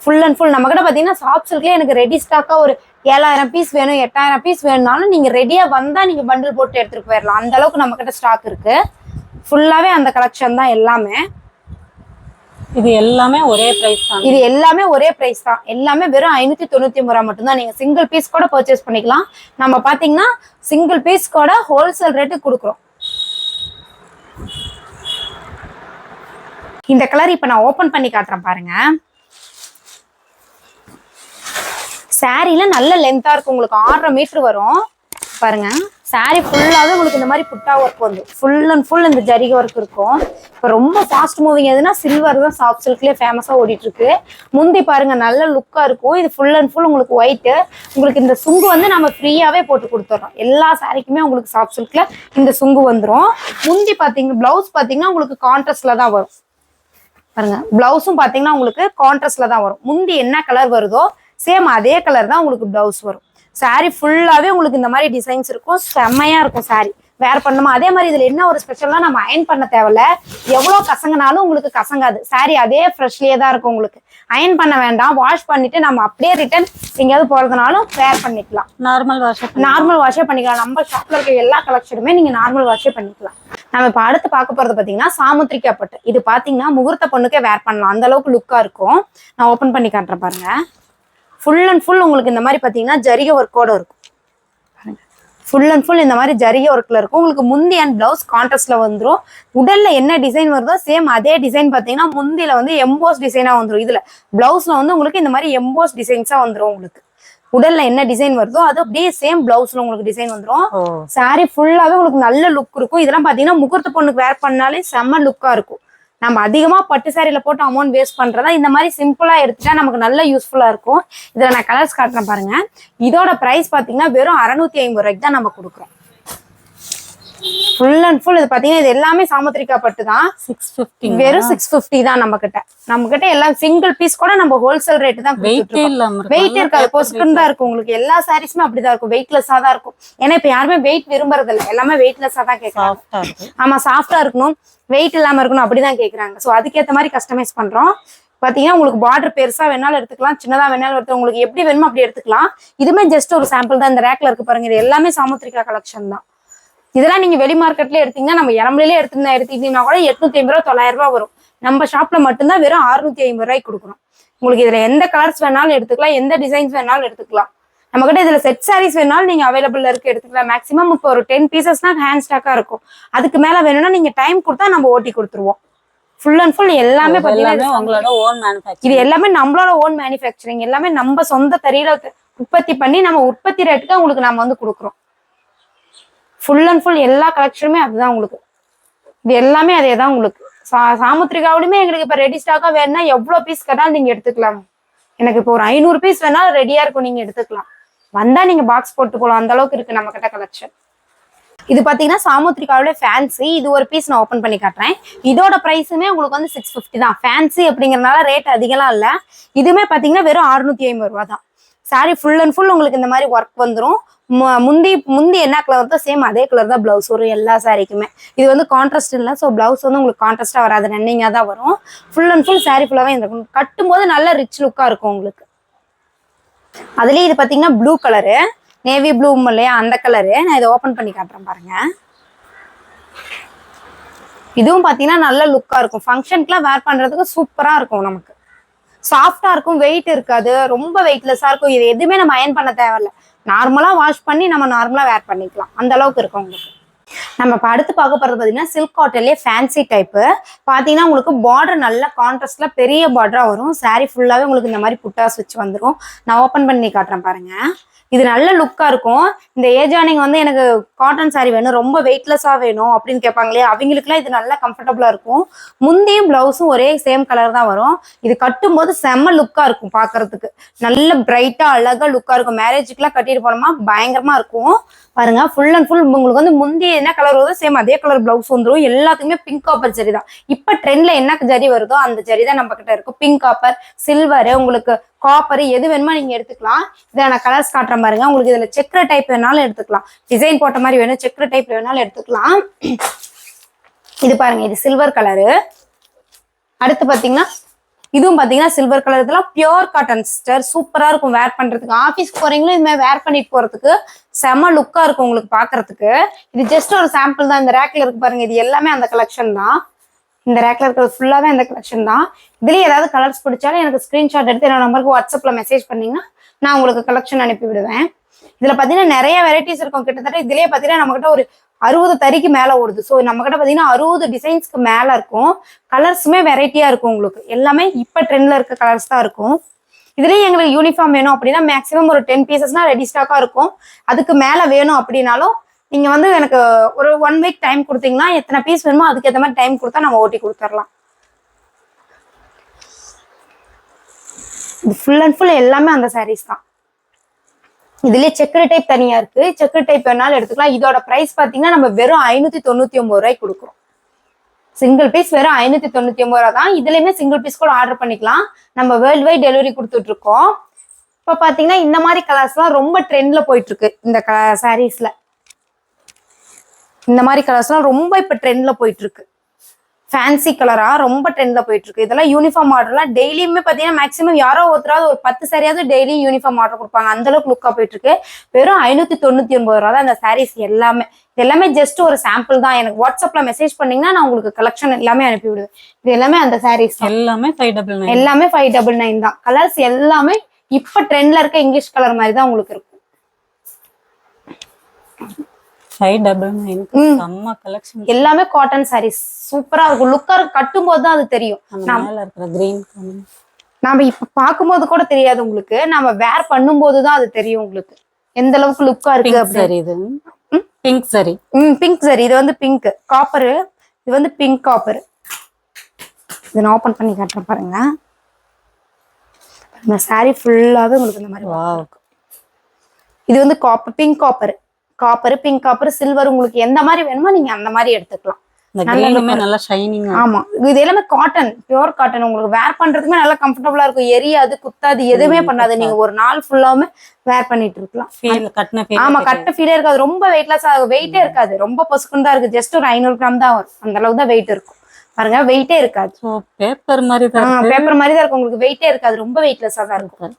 ஃபுல் அண்ட் ஃபுல் நம்ம கிட்ட பார்த்தீங்கன்னா சாஃப்ட் சில்க்லேயே எனக்கு ரெடி ஸ்டாக்காக ஒரு ஏழாயிரம் பீஸ் வேணும் எட்டாயிரம் பீஸ் வேணும்னாலும் நீங்கள் ரெடியாக வந்தால் நீங்கள் பண்டில் போட்டு எடுத்துகிட்டு போயிடலாம் அந்த அளவுக்கு நம்ம கிட்ட ஸ்டாக் இருக்கு ஃபுல்லாகவே அந்த கலெக்ஷன் தான் எல்லாமே. இது எல்லாமே ஒரே பிரைஸ் தான்? இது எல்லாமே ஒரே பிரைஸ் தான். எல்லாமே வெறும் ஐநூத்தி தொண்ணூத்தி ஒன்பது ரூபா மட்டும்தான். நீங்க சிங்கிள் பீஸ் கூட பர்ச்சேஸ் பண்ணிக்கலாம். நம்ம பாத்தீங்கன்னா சிங்கிள் பீஸ் கூட ஹோல்சேல் ரேட்டு கொடுக்குறோம். இந்த கலர் இப்ப நான் ஓபன் பண்ணி காட்டுறேன் பாருங்க. சாரீல நல்ல லென்த்தா இருக்கும். உங்களுக்கு ஆறரை மீட்ரு வரும். பாருங்க. சாரி ஃபுல்லாகவே உங்களுக்கு இந்த மாதிரி புட்டா ஒர்க் வந்து. ஃபுல் அண்ட் ஃபுல் இந்த ஜரிகை ஒர்க் இருக்கும். இப்போ ரொம்ப ஃபாஸ்ட் மூவிங் எதுனா சில்வர் தான் சாஃப்ட் சில்க்லேயே ஃபேமஸாக ஓடிட்டு இருக்கு முந்தி பாருங்க நல்ல லுக்கா இருக்கும். இது ஃபுல் அண்ட் ஃபுல் உங்களுக்கு ஒயிட்டு உங்களுக்கு இந்த சுங்கு வந்து நம்ம ஃப்ரீயாவே போட்டு கொடுத்துட்றோம் எல்லா சாரிக்குமே உங்களுக்கு சாஃப்ட் சில்க்ல இந்த சுங்கு வந்துடும் முந்தி பாத்தீங்க பிளவுஸ் பாத்தீங்கன்னா உங்களுக்கு கான்ட்ராஸ்ட்ல தான் வரும். பாருங்க பிளவுஸும் பாத்தீங்கன்னா உங்களுக்கு கான்ட்ராஸ்ட்ல தான் வரும். முந்தி என்ன கலர் வருதோ சேம் அதே கலர் தான் உங்களுக்கு பிளவுஸ் வரும். Saree ஃபுல்லாவே உங்களுக்கு இந்த மாதிரி டிசைன்ஸ் இருக்கும். செம்மையா இருக்கும் saree. வேர் பண்ணுமா அதே மாதிரி இதுல என்ன ஒரு ஸ்பெஷல்னா நம்ம அயன் பண்ண தேவையில்ல. எவ்வளவு கசங்கினாலும் உங்களுக்கு கசங்காது. சாரி அதே ஃப்ரெஷ்லயே தான் இருக்கும் உங்களுக்கு. அயன் பண்ண வேண்டாம். வாஷ் பண்ணிட்டு நம்ம அப்படியே ரிட்டர்ன் எங்கேயாவது போறதுனாலும் வேர் பண்ணிக்கலாம். நார்மல் வாஷ் நார்மல் வாஷே பண்ணிக்கலாம். நம்ம ஷாப்ல இருக்க எல்லா கலெக்ஷனுமே நீங்க நார்மல் வாஷே பண்ணிக்கலாம். நம்ம இப்ப அடுத்து பார்க்க போறது பாத்தீங்கன்னா சாமுத்திரிக்கா பட்டு. இது பாத்தீங்கன்னா முகூர்த்த பொண்ணுக்கே வேர் பண்ணலாம். அந்த அளவுக்கு லுக்கா இருக்கும். நான் ஓபன் பண்ணி காட்டுறேன் பாருங்க. ஃபுல் அண்ட் ஃபுல் உங்களுக்கு இந்த மாதிரி பாத்தீங்கன்னா ஜரிகை ஒர்க்கோட இருக்கும். ஃபுல் அண்ட் ஃபுல் இந்த மாதிரி ஜரிகை ஒர்க்ல இருக்கும். உங்களுக்கு முந்தி அண்ட் பிளவுஸ் கான்ட்ராஸ்ட்ல வந்துரும். உடல்ல என்ன டிசைன் வருதோ சேம் அதே டிசைன் பாத்தீங்கன்னா முந்தில வந்து எம்போஸ் டிசைனா வந்துரும். இதுல பிளவுஸ்ல வந்து உங்களுக்கு இந்த மாதிரி எம்போஸ் டிசைன்ஸா வந்துரும் உங்களுக்கு. உடல்ல என்ன டிசைன் வருதோ அது அப்படியே சேம் பிளவுஸ்ல உங்களுக்கு டிசைன் வந்துரும். ஓ. சாரி ஃபுல்லாவே உங்களுக்கு நல்ல லுக் இருக்கும். இதெல்லாம் பாத்தீங்கன்னா முகூர்த்த பொண்ணுக்கு வேர் பண்ணாலே செம்ம லுக்கா இருக்கும். நம்ம அதிகமாக பட்டு சாரியில போட்டு அமௌண்ட் வேஸ்ட் பண்ணுறதா இந்த மாதிரி சிம்பிளாக எடுத்துட்டா நமக்கு நல்ல யூஸ்ஃபுல்லாக இருக்கும். இதில் நான் கலர்ஸ் காட்டுறேன் பாருங்கள் இதோட ப்ரைஸ் பார்த்தீங்கன்னா வெறும் அறநூற்றி ஐம்பது ரூபாய்க்கு தான் நம்ம கொடுக்குறோம். ஃபுல் அண்ட் ஃபுல் இது பாத்தீங்கன்னா இது எல்லாமே சாமுத்திரிக்கா பட்டு தான் சிக்ஸ் ஃபிஃப்டி வெறும் சிக்ஸ் பிப்டி தான் நம்ம கிட்ட நம்ம கிட்ட எல்லாம் சிங்கிள் பீஸ் கூட நம்ம ஹோல்சேல் ரேட் தான் வெயிட்டே வெயிட் இருக்காது. பொசுக்குன்னு தான் இருக்கும் உங்களுக்கு. எல்லா சாரீஸுமே அப்படிதான் இருக்கும். வெயிட்லெஸ்ஸா தான் இருக்கும். ஏன்னா இப்ப யாருமே வெயிட் விரும்புறது இல்ல எல்லாமே வெயிட்லெஸ்ஸா தான் கேட்கறாங்க ஆமா சாஃப்டா இருக்கணும். வெயிட் இல்லாம இருக்கணும் அப்படிதான் கேக்குறாங்க. சோ அதுக்கேத்த மாதிரி கஸ்டமைஸ் பண்றோம். பாத்தீங்கன்னா உங்களுக்கு பார்டர் பெருசா வேணாலும் எடுத்துக்கலாம். சின்னதா வேணாலும் எடுத்து உங்களுக்கு எப்படி வேணுமோ அப்படி எடுத்துக்கலாம். இதுமே ஜஸ்ட் ஒரு சாம்பிள் தான். இந்த ரேக்ல இருக்கு பாருங்க. இது எல்லாமே சாமுத்திரிக்கா கலெக்ஷன் தான். இதெல்லாம் நீங்க வெளி மார்க்கெட்ல எடுத்தீங்கன்னா நம்ம இளம்பிலே எடுத்துருந்தா எடுத்தீங்கன்னா கூட எட்நூத்தி ஐம்பது ரூபா தொள்ளாயிரம் ரூபாய் வரும். நம்ம ஷாப்ல மட்டும்தான் வெறும் அறுநூத்தி ஐம்பது ரூபாய்க்கு கொடுக்குறோம் உங்களுக்கு இதுல எந்த கலர்ஸ் வேணாலும் எடுத்துக்கலாம் எந்த டிசைன்ஸ் வேணாலும் எடுத்துக்கலாம். நம்ம கிட்ட இதுல செட் சாரீஸ் வேணாலும் நீங்க அவைலபிள் இருக்கு எடுத்துக்கலாம். மேக்ஸிமம் இப்போ ஒரு டென் பீசஸ் தான் ஹேண்ட் ஸ்டாக்கா இருக்கும். அதுக்கு மேல வேணும்னா நீங்க டைம் கொடுத்தா நம்ம ஓட்டி கொடுத்துருவோம். ஃபுல் அண்ட் ஃபுல் எல்லாமே பாத்தீங்கன்னா இது எல்லாமே நம்மளோட ஓன் மேனுஃபேக்சரிங் எல்லாமே நம்ம சொந்த தறியில உற்பத்தி பண்ணி நம்ம உற்பத்தி ரேட்டுக்கு உங்களுக்கு நம்ம வந்து கொடுக்குறோம். ஃபுல் அண்ட் ஃபுல் எல்லா கலெக்ஷனுமே அதுதான் உங்களுக்கு. இது எல்லாமே அதே தான் உங்களுக்கு. சா சாமுத்திரிகாவிலுமே எங்களுக்கு இப்போ ரெடி ஸ்டாக்காக வேணும்னா எவ்வளோ பீஸ் கேட்டாலும் நீங்கள் எடுத்துக்கலாம். எனக்கு இப்போ ஒரு ஐநூறு பீஸ் வேணாலும் ரெடியாக இருக்கும் நீங்கள் எடுத்துக்கலாம். வந்தால் நீங்கள் பாக்ஸ் போட்டு போகலாம் அந்த அளவுக்கு இருக்குது நம்ம கிட்ட கலெக்ஷன் இது பார்த்தீங்கன்னா சாமுத்திரிகாவோட ஃபேன்சி இது ஒரு பீஸ் நான் ஓப்பன் பண்ணி காட்டுறேன். இதோட ப்ரைஸுமே உங்களுக்கு வந்து சிக்ஸ் ஃபிஃப்டி தான். ஃபேன்சி அப்படிங்கிறனால ரேட் அதிகம்லாம் இல்லை. இதுவுமே பார்த்தீங்கன்னா வெறும் அறுநூத்தி ஐம்பது ரூபா தான். சாரி ஃபுல் அண்ட் ஃபுல் உங்களுக்கு இந்த மாதிரி ஒர்க் வந்துடும் முந்தி முந்தி என்ன கலர் வருதோ சேம் அதே கலர் தான் பிளவுஸ் வரும் எல்லா சாரிக்குமே இது வந்து கான்ட்ராஸ்ட் இல்லை ஸோ பிளவுஸ் வந்து உங்களுக்கு கான்ட்ராஸ்டா வராது ரன்னிங்காக தான் வரும். ஃபுல் அண்ட் ஃபுல் சாரி ஃபுல்லாவே இருக்கும் கட்டும்போது நல்ல ரிச் லுக்கா இருக்கும் உங்களுக்கு. அதுலயே இது பாத்தீங்கன்னா ப்ளூ கலரு நேவி ப்ளூ இல்லையா அந்த கலரு நான் இதை ஓபன் பண்ணி காட்டுறேன் பாருங்க. இதுவும் பாத்தீங்கன்னா நல்ல லுக்கா இருக்கும். ஃபங்க்ஷனுக்குலாம் வேர் பண்றதுக்கு சூப்பரா இருக்கும் நமக்கு. சாஃப்டா இருக்கும் வெயிட் இருக்காது. ரொம்ப வெயிட்லெஸ்ஸா இருக்கும். இது எதுவுமே நம்ம அயன் பண்ண தேவையில்ல. நார்மலா வாஷ் பண்ணி நம்ம நார்மலா வேர் பண்ணிக்கலாம். அந்த அளவுக்கு இருக்கும் உங்களுக்கு. நம்ம இப்போ அடுத்து பார்க்க போகிறது பார்த்தீங்கன்னா சில்க் காட்டன்லேயே ஃபேன்சி டைப்பு பார்த்தீங்கன்னா உங்களுக்கு பார்டர் நல்ல கான்ட்ராஸ்டில் பெரிய பார்டராக வரும். சாரீ ஃபுல்லாகவே உங்களுக்கு இந்த மாதிரி புட்டாஸ் வச்சு வந்துடும் நான் ஓப்பன் பண்ணி காட்டுறேன் பாருங்க. இது நல்ல லுக்காக இருக்கும். இந்த ஏஜ் ஆனிங் வந்து எனக்கு காட்டன் சாரீ வேணும் ரொம்ப வெயிட்லெஸ்ஸாக வேணும் அப்படின்னு கேட்பாங்களே அவங்களுக்குலாம் இது நல்லா கம்ஃபர்டபுளாக இருக்கும். முந்தையும் ப்ளவுஸும் ஒரே சேம் கலர் தான் வரும். இது கட்டும்போது செம்ம லுக்காக இருக்கும் பார்க்கறதுக்கு நல்ல பிரைட்டாக அழகாக லுக்காக இருக்கும். மேரேஜுக்குலாம் கட்டிட்டு போனோமா பயங்கரமாக இருக்கும். பாருங்க ஃபுல் அண்ட் ஃபுல் உங்களுக்கு வந்து முந்தைய என்ன கலர் வருதோ சேம் அதே கலர் பிளவுஸ் வந்துடும் எல்லாத்துக்குமே பிங்க் காப்பர் ஜரி தான். இப்போ ட்ரெண்ட்ல என்ன ஜரி வருதோ அந்த ஜரி தான் நம்ம கிட்ட இருக்கும். பிங்க் காப்பர் சில்வரு உங்களுக்கு காப்பர் எது வேணுமோ நீங்க எடுத்துக்கலாம். இதை நான் கலர்ஸ் காட்டுறேன் பாருங்க. உங்களுக்கு இதுல செக்ர டைப் வேணாலும் எடுத்துக்கலாம். டிசைன் போட்ட மாதிரி வேணும் செக்ர டைப் வேணாலும் எடுத்துக்கலாம். இது பாருங்க இது சில்வர் கலரு அடுத்து பாத்தீங்கன்னா இதுவும் பாத்தீங்கன்னா சில்வர் கலர் இதெல்லாம் பியோர் காட்டன் சிஸ்டர் சூப்பரா இருக்கும் வேர் பண்றதுக்கு. ஆஃபீஸ் போறீங்களும் இது மாதிரி வேர் பண்ணிட்டு போறதுக்கு செம லுக்கா இருக்கும் உங்களுக்கு பாக்குறதுக்கு. இது ஜஸ்ட் ஒரு சாம்பிள் தான். இந்த ரேக்ல இருக்கு பாருங்க. இது எல்லாமே அந்த கலெக்ஷன் தான். இந்த ரேக்ல இருக்கிறது ஃபுல்லாவே அந்த கலெக்ஷன் தான். இதுலயே ஏதாவது கலர்ஸ் பிடிச்சாலும் எனக்கு ஸ்கிரீன்ஷாட் எடுத்து என்னோட நம்பருக்கு வாட்ஸ்அப்ல மெசேஜ் பண்ணீங்கன்னா நான் உங்களுக்கு கலெக்ஷன் அனுப்பி விடுவேன் இதுல பாத்தீங்கன்னா நிறைய வெரைட்டிஸ் இருக்கும். கிட்டத்தட்ட இதுலயே பாத்தீங்கன்னா நம்ம ஒரு அறுபது தறிக்கு மேல ஓடுது. ஸோ நம்ம கிட்ட பாத்தீங்கன்னா அறுபது டிசைன்ஸ்க்கு மேல இருக்கும். கலர்ஸுமே வெரைட்டியா இருக்கும் உங்களுக்கு. எல்லாமே இப்ப ட்ரெண்ட்ல இருக்க கலர்ஸ் தான் இருக்கும். இதுலயும் எங்களுக்கு யூனிஃபார்ம் வேணும் அப்படின்னா மேக்ஸிமம் ஒரு டென் பீசஸ்னா ரெடி ஸ்டாக்கா இருக்கும். அதுக்கு மேல வேணும் அப்படின்னாலும் நீங்க வந்து எனக்கு ஒரு ஒன் வீக் டைம் கொடுத்தீங்கன்னா எத்தனை பீஸ் வேணுமோ அதுக்கு ஏற்ற மாதிரி டைம் கொடுத்தா நம்ம ஓட்டி கொடுத்துடலாம் இது ஃபுல் அண்ட் ஃபுல் எல்லாமே அந்த சாரீஸ் தான். இதுலயே செக்கர் டைப் தனியா இருக்கு. செக்கர் டைப் வேணாலும் எடுத்துக்கலாம். இதோட பிரைஸ் பாத்தீங்கன்னா நம்ம வெறும் ஐநூத்தி தொண்ணூத்தி ஒன்பது ரூபாய்க்கு கொடுக்குறோம். சிங்கிள் பீஸ் வெறும் ஐநூத்தி தொண்ணூத்தி ஒன்பது ரூபா தான். இதுலயுமே சிங்கிள் பீஸ் கூட ஆர்டர் பண்ணிக்கலாம். நம்ம வேர்ல்டு வைட் டெலிவரி கொடுத்துட்டு இருக்கோம். இப்ப பாத்தீங்கன்னா இந்த மாதிரி கலர்ஸ்லாம் ரொம்ப ட்ரெண்ட்ல போயிட்டு இருக்கு இந்த சாரீஸ்ல இந்த மாதிரி கலர்ஸ்லாம் ரொம்ப இப்ப ட்ரெண்ட்ல போயிட்டு இருக்கு ஃபேன்சி கலரா ரொம்ப ட்ரெண்ட்ல போயிட்டு இருக்கு இதெல்லாம் யூனிஃபார்ம் ஆர்டர்லாம் டெய்லியுமே பாத்தீங்கன்னா மேக்ஸிமம் யாரோ ஒருத்தராவது ஒரு பத்து சரியாவது டெய்லி யூனிஃபார்ம் ஆர்டர் கொடுப்பாங்க. அந்த அளவுக்கு லுக்கா போயிட்டு இருக்கு வெறும் ஐநூத்தி தொண்ணூத்தி ஒன்பது ரூபா தான் அந்த சாரீஸ் எல்லாமே. இது எல்லாமே ஜஸ்ட் ஒரு சாம்பிள் தான். எனக்கு வாட்ஸ்அப்ல மெசேஜ் பண்ணீங்கன்னா நான் உங்களுக்கு கலெக்ஷன் எல்லாமே அனுப்பி விடுவேன் இது எல்லாமே அந்த சாரீஸ் எல்லாமே ஃபைவ் டபுள் நைன் எல்லாமே ஃபைவ் டபுள் நைன் தான். கலர்ஸ் எல்லாமே இப்ப ட்ரெண்ட்ல இருக்க இங்கிலீஷ் கலர் மாதிரி தான் உங்களுக்கு இருக்கும். Five double nine. செம்ம கலெக்ஷன் எல்லாமே காட்டன் சாரீஸ் சூப்பரா இருக்கும். லுக்கா கட்டும் போது தான் அது தெரியும். மேல இருக்கிற கிரீன் நாம இப்ப பார்க்கும்போது கூட தெரியாது உங்களுக்கு. நம்ம வேர் பண்ணும்போது தான் அது தெரியும் உங்களுக்கு. எந்த அளவுக்கு லுக்கா இருக்கு சரி இது. பிங்க் சரி ம் பிங்க் சார் இது வந்து பிங்க் காப்பரு இது வந்து பிங்க் காப்பர் இதை நான் ஓபன் பண்ணி காட்டுறேன் பாருங்க. இந்த saree ஃபுல்லாவே உங்களுக்கு இந்த மாதிரி இது வந்து copper pink copper copper pink copper silver உங்களுக்கு எந்த மாதிரி வேணுமோ நீங்க அந்த மாதிரி எடுத்துக்கலாம். நல்ல கிரீனுமே look நல்லா ஷைனிங் ஆமா. இது எல்லாமே காட்டன் பியூர் காட்டன் உங்களுக்கு வேர் பண்றதுக்குமே நல்லா கம்ஃபர்டபுளா இருக்கும். எரியாது குத்தாது எதுவுமே பண்ணாது. நீங்க ஒரு நாள் ஃபுல்லாவுமே வேர் பண்ணிட்டு இருக்கலாம். ஆமா கட்ட ஃபீலே இருக்காது. ரொம்ப வெயிட்லெஸ் வெயிட்டே இருக்காது. ரொம்ப பொசுக்குன்னு தான் இருக்கு. ஜஸ்ட் ஒரு ஐநூறு கிராம் தான் வரும். அந்த அளவுக்கு தான் வெயிட் இருக்கும். பாருங்க வெயிட்டே இருக்காது. பேப்பர் மாதிரி தான். பேப்பர் மாதிரி தான் இருக்கும். உங்களுக்கு வெயிட்டே இருக்காது. ரொம்ப வெயிட்லெஸ்ஸா தான் இருக்கும்.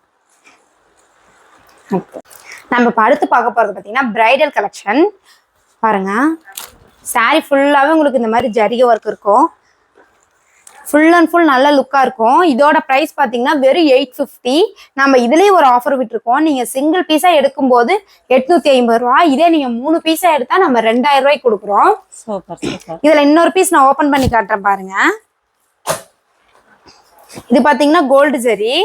நம்ம இப்ப அடுத்து பார்க்க போறது பாத்தீங்கன்னா பிரைடல் கலெக்ஷன் பாருங்க. saree ஃபுல்லாவே உங்களுக்கு இந்த மாதிரி ஜரிகை ஒர்க் இருக்கும். ஃபுல் அண்ட் ஃபுல் நல்ல லுக்கா இருக்கும். இதோட பிரைஸ் பாத்தீங்கன்னா வெறும் எயிட் ஃபிஃப்டி நம்ம இதுலயும் ஒரு ஆஃபர் விட்டுருக்கோம். நீங்க சிங்கிள் பீஸா எடுக்கும்போது எட்நூத்தி ஐம்பது ரூபா இதே நீங்க மூணு பீஸா எடுத்தா நம்ம ரெண்டாயிரம் ரூபாய்க்கு கொடுக்குறோம். சூப்பர் இதுல இன்னொரு பீஸ் நான் ஓபன் பண்ணி காட்டுறேன் பாருங்க. இது பாத்தீங்கன்னா கோல்டு ஜரி.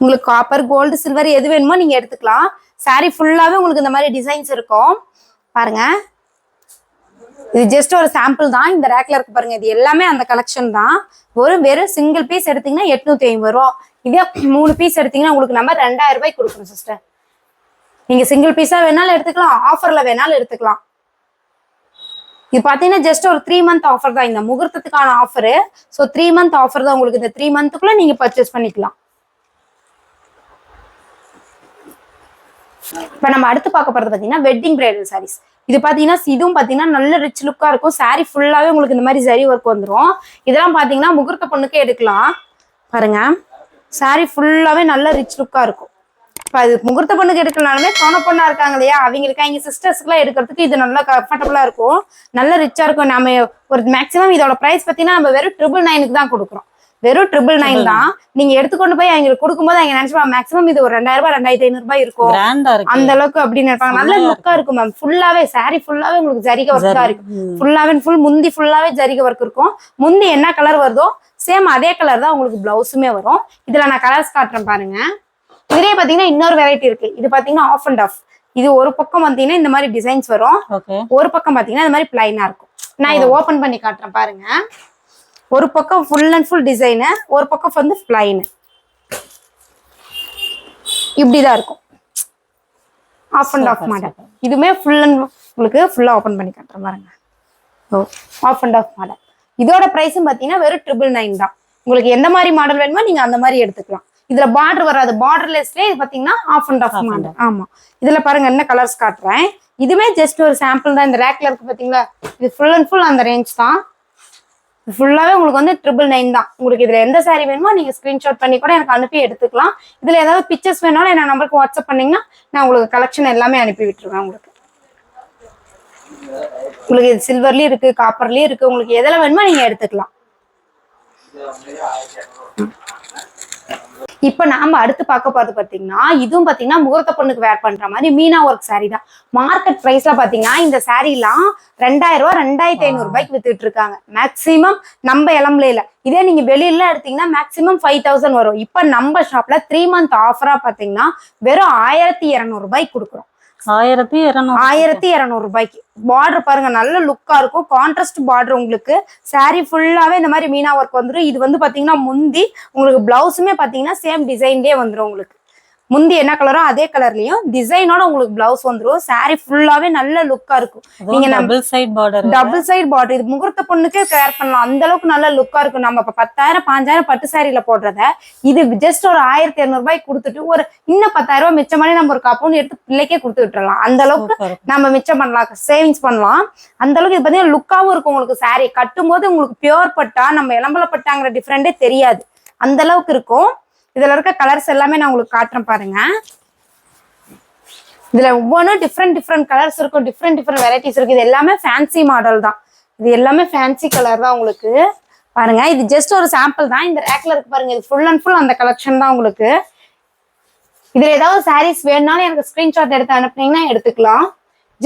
உங்களுக்கு காப்பர் கோல்டு சில்வர் எது வேணுமோ நீங்க எடுத்துக்கலாம். Saree ஃபுல்லாவே உங்களுக்கு இந்த மாதிரி டிசைன்ஸ் இருக்கும். பாருங்க. இது ஜஸ்ட் ஒரு சாம்பிள் தான். இந்த ரேக்ல இருக்கு பாருங்க. இது எல்லாமே அந்த கலெக்ஷன் தான். ஒரு வெறும் சிங்கிள் பீஸ் எடுத்தீங்கன்னா எட்நூத்தி ஐம்பது ரூபா. இதே மூணு பீஸ் எடுத்தீங்கன்னா உங்களுக்கு நம்ம ரெண்டாயிரம் ரூபாய் கொடுக்கணும் சிஸ்டர் நீங்க சிங்கிள் பீஸா வேணாலும் எடுத்துக்கலாம். ஆஃபர்ல வேணாலும் எடுத்துக்கலாம். இது பார்த்தீங்கன்னா ஜஸ்ட் ஒரு த்ரீ மந்த் ஆஃபர் தான். இந்த முகூர்த்தத்துக்கான offer so three month offer தான் உங்களுக்கு. இந்த த்ரீ மந்த்துக்குள்ள நீங்க பர்ச்சேஸ் பண்ணிக்கலாம். இப்போ நம்ம அடுத்து பார்க்க போகிறது பார்த்தீங்கன்னா வெட்டிங் பிரைடல் சாரீஸ் இது பார்த்தீங்கன்னா இதுவும் பார்த்தீங்கன்னா நல்ல ரிச் லுக்காக இருக்கும். சாரீ ஃபுல்லாகவே உங்களுக்கு இந்த மாதிரி சரி ஒர்க் வந்துடும் இதெல்லாம் பார்த்தீங்கன்னா முகூர்த்த பொண்ணுக்கே எடுக்கலாம். பாருங்க. சாரீ ஃபுல்லாகவே நல்ல ரிச் லுக்காக இருக்கும். இப்போ அது முகூர்த்த பொண்ணுக்கு எடுக்கலாலுமே தோண பொண்ணாக இருக்காங்க இல்லையா? அவங்களுக்கு அவங்க சிஸ்டர்ஸ்க்குலாம் எடுக்கிறதுக்கு இது நல்லா கம்ஃபர்டபுளாக இருக்கும். நல்ல ரிச்சாக இருக்கும். நம்ம ஒரு மேக்ஸிமம் இதோட ப்ரைஸ் பார்த்தீங்கன்னா நம்ம வெறும் ட்ரிபிள் நைனுக்கு தான் கொடுக்குறோம். வெறும் ட்ரிபிள் நைன் தான். நீங்க எடுத்துக்கொண்டு போய் அவங்களுக்கு கொடுக்கும்போது அவங்க நினைச்சுப்பாங்க மேக்ஸிமம் இது ஒரு ரெண்டாயிரம் ரூபாய் ரெண்டாயிரத்தி ஐநூறு ரூபாய் இருக்கும் அந்த அளவுக்கு அப்படின்னு நினைப்பாங்க. நல்ல லுக்கா இருக்கும். மேம் ஃபுல்லாவே saree ஃபுல்லாவே உங்களுக்கு ஜரிகை ஒர்க் தான் சரி. இருக்கும். ஃபுல்லாவே ஃபுல் முந்தி ஃபுல்லாவே ஜரிகை ஒர்க் இருக்கும். முந்தி என்ன கலர் வருதோ சேம் அதே கலர் தான் உங்களுக்கு பிளவுஸுமே வரும். இதுல நான் கலர்ஸ் காட்டுறேன் பாருங்க. இதுலயே பாத்தீங்கன்னா இன்னொரு வெரைட்டி இருக்கு. இது பாத்தீங்கன்னா ஆஃப் அண்ட் ஆஃப் இது ஒரு பக்கம் பாத்தீங்கன்னா இந்த மாதிரி டிசைன்ஸ் வரும். ஒரு பக்கம் பாத்தீங்கன்னா இந்த மாதிரி பிளைனா இருக்கும். நான் இதை ஓபன் பண்ணி காட்டுறேன் பாருங்க. ஒரு பக்கம் ஃபுல் அண்ட் ஃபுல் டிசைனு ஒரு பக்கம் வந்து பிளைனு இப்படிதான் இருக்கும். ஆஃப் அண்ட் ஆஃப் மாடல் இதுவுமே ஃபுல் அண்ட் உங்களுக்கு ஃபுல்லா ஓபன் பண்ணி காட்டுறேன் பாருங்க ஓ ஆஃப் அண்ட் ஆஃப் மாடல் இதோட பிரைஸும் பாத்தீங்கன்னா வெறும் ட்ரிபிள் நைன் தான். உங்களுக்கு எந்த மாதிரி மாடல் வேணுமோ நீங்க அந்த மாதிரி எடுத்துக்கலாம். இதுல பார்டர் வராது. பார்டர்லெஸ்லேயே இது பாத்தீங்கன்னா ஆஃப் அண்ட் ஆஃப் மாடல் ஆமா. இதுல பாருங்க என்ன கலர்ஸ் காட்டுறேன். இதுமே ஜஸ்ட் ஒரு சாம்பிள் தான். இந்த ரேக்ல இருக்கு பாத்தீங்களா இது ஃபுல் அண்ட் ஃபுல் அந்த ரேஞ்ச் தான். ஃபுல்லாவே உங்களுக்கு வந்து ட்ரிபிள் நைன் தான். உங்களுக்கு இதுல எந்த சாரீ வேணுமோ நீங்க ஸ்கிரீன்ஷாட் பண்ணி கூட எனக்கு அனுப்பி எடுத்துக்கலாம். இதுல ஏதாவது பிக்சர்ஸ் வேணாலும் என்ன நம்பருக்கு வாட்ஸ்அப் பண்ணீங்கன்னா நான் உங்களுக்கு கலெக்ஷன் எல்லாமே அனுப்பி விட்டுருவேன் உங்களுக்கு. உங்களுக்கு இது சில்வர்லயும் இருக்கு காப்பர்லயும் இருக்கு. உங்களுக்கு எதில் வேணுமோ நீங்க எடுத்துக்கலாம். இப்ப நாம அடுத்து பார்க்க போறது பாத்தீங்கன்னா இதுவும் பாத்தீங்கன்னா முகூர்த்த பொண்ணுக்கு வேர் பண்ற மாதிரி மீனா ஒர்க் saree தான். மார்க்கெட் பிரைஸ்ல பாத்தீங்கன்னா இந்த எல்லாம் ரெண்டாயிரம் ரூபாய் ரெண்டாயிரத்தி ஐநூறு ரூபாய்க்கு வித்துட்டு இருக்காங்க. மேக்ஸிமம் நம்ம இளம்பலையில. இதே நீங்க வெளியில எடுத்தீங்கன்னா மேக்ஸிமம் ஃபைவ் தௌசண்ட் வரும். இப்ப நம்ம ஷாப்ல த்ரீ மந்த் ஆஃபரா பாத்தீங்கன்னா வெறும் ஆயிரத்தி இருநூறு ரூபாய்க்கு கொடுக்குறோம். ஆயிரத்தி இரநூறு ஆயிரத்தி இரநூறு ரூபாய்க்கு. பார்டர் பாருங்க நல்ல லுக்கா இருக்கும். கான்ட்ராஸ்ட் பார்டர் உங்களுக்கு. சாரி ஃபுல்லாவே இந்த மாதிரி மீனா ஒர்க் வந்துடும் இது வந்து பாத்தீங்கன்னா முந்தி உங்களுக்கு பிளவுஸுமே பாத்தீங்கன்னா சேம் டிசைன்லேயே வந்துடும் உங்களுக்கு. முந்தி என்ன கலரோ அதே கலர்லயும் டிசைனோட உங்களுக்கு பிளவுஸ் வந்துரும். saree ஃபுல்லாவே நல்ல லுக்கா இருக்கும். நீங்க double side border double side border இது முகூர்த்த பொண்ணுக்கே கேர் பண்ணலாம். அந்த அளவுக்கு நல்ல லுக்கா இருக்கும். நம்ம இப்ப பத்தாயிரம் பாஞ்சாயிரம் பட்டு சாரியில போடுறத இது ஜஸ்ட் ஒரு ஆயிரத்தி இருநூறு ரூபாய்க்கு கொடுத்துட்டு ஒரு இன்னும் பத்தாயிரம் ரூபாய் மிச்சம் பண்ணி நம்ம ஒரு கப்பவுன் எடுத்து பிள்ளைக்கே கொடுத்து விட்டுறலாம். அந்த அளவுக்கு நம்ம மிச்சம் பண்ணலாம். சேவிங்ஸ் பண்ணலாம். அந்த அளவுக்கு இது பார்த்தீங்கன்னா லுக்காவும் இருக்கும் உங்களுக்கு saree. கட்டும்போது உங்களுக்கு பியோர் பட்டா நம்ம இளம்பல பட்டாங்கிற டிஃப்ரெண்டே தெரியாது. அந்த அளவுக்கு இருக்கும். இதில் இருக்க கலர்ஸ் எல்லாமே நான் உங்களுக்கு காட்டுறேன் பாருங்க. இதில் ஒவ்வொன்றும் டிஃப்ரெண்ட் டிஃப்ரெண்ட் கலர்ஸ் இருக்கும். டிஃப்ரெண்ட் டிஃப்ரெண்ட் வெரைட்டிஸ் இருக்கு இது எல்லாமே ஃபேன்சி மாடல் தான். இது எல்லாமே ஃபேன்சி கலர் தான் உங்களுக்கு. பாருங்க இது ஜஸ்ட் ஒரு சாம்பிள் தான். இந்த ரேக்ல இருக்கு பாருங்க இது ஃபுல் அண்ட் ஃபுல் அந்த கலெக்ஷன் தான் உங்களுக்கு. இதுல ஏதாவது சாரீஸ் வேணும்னாலும் எனக்கு ஸ்கிரீன்ஷாட் எடுத்து அனுப்புனீங்கன்னா எடுத்துக்கலாம்.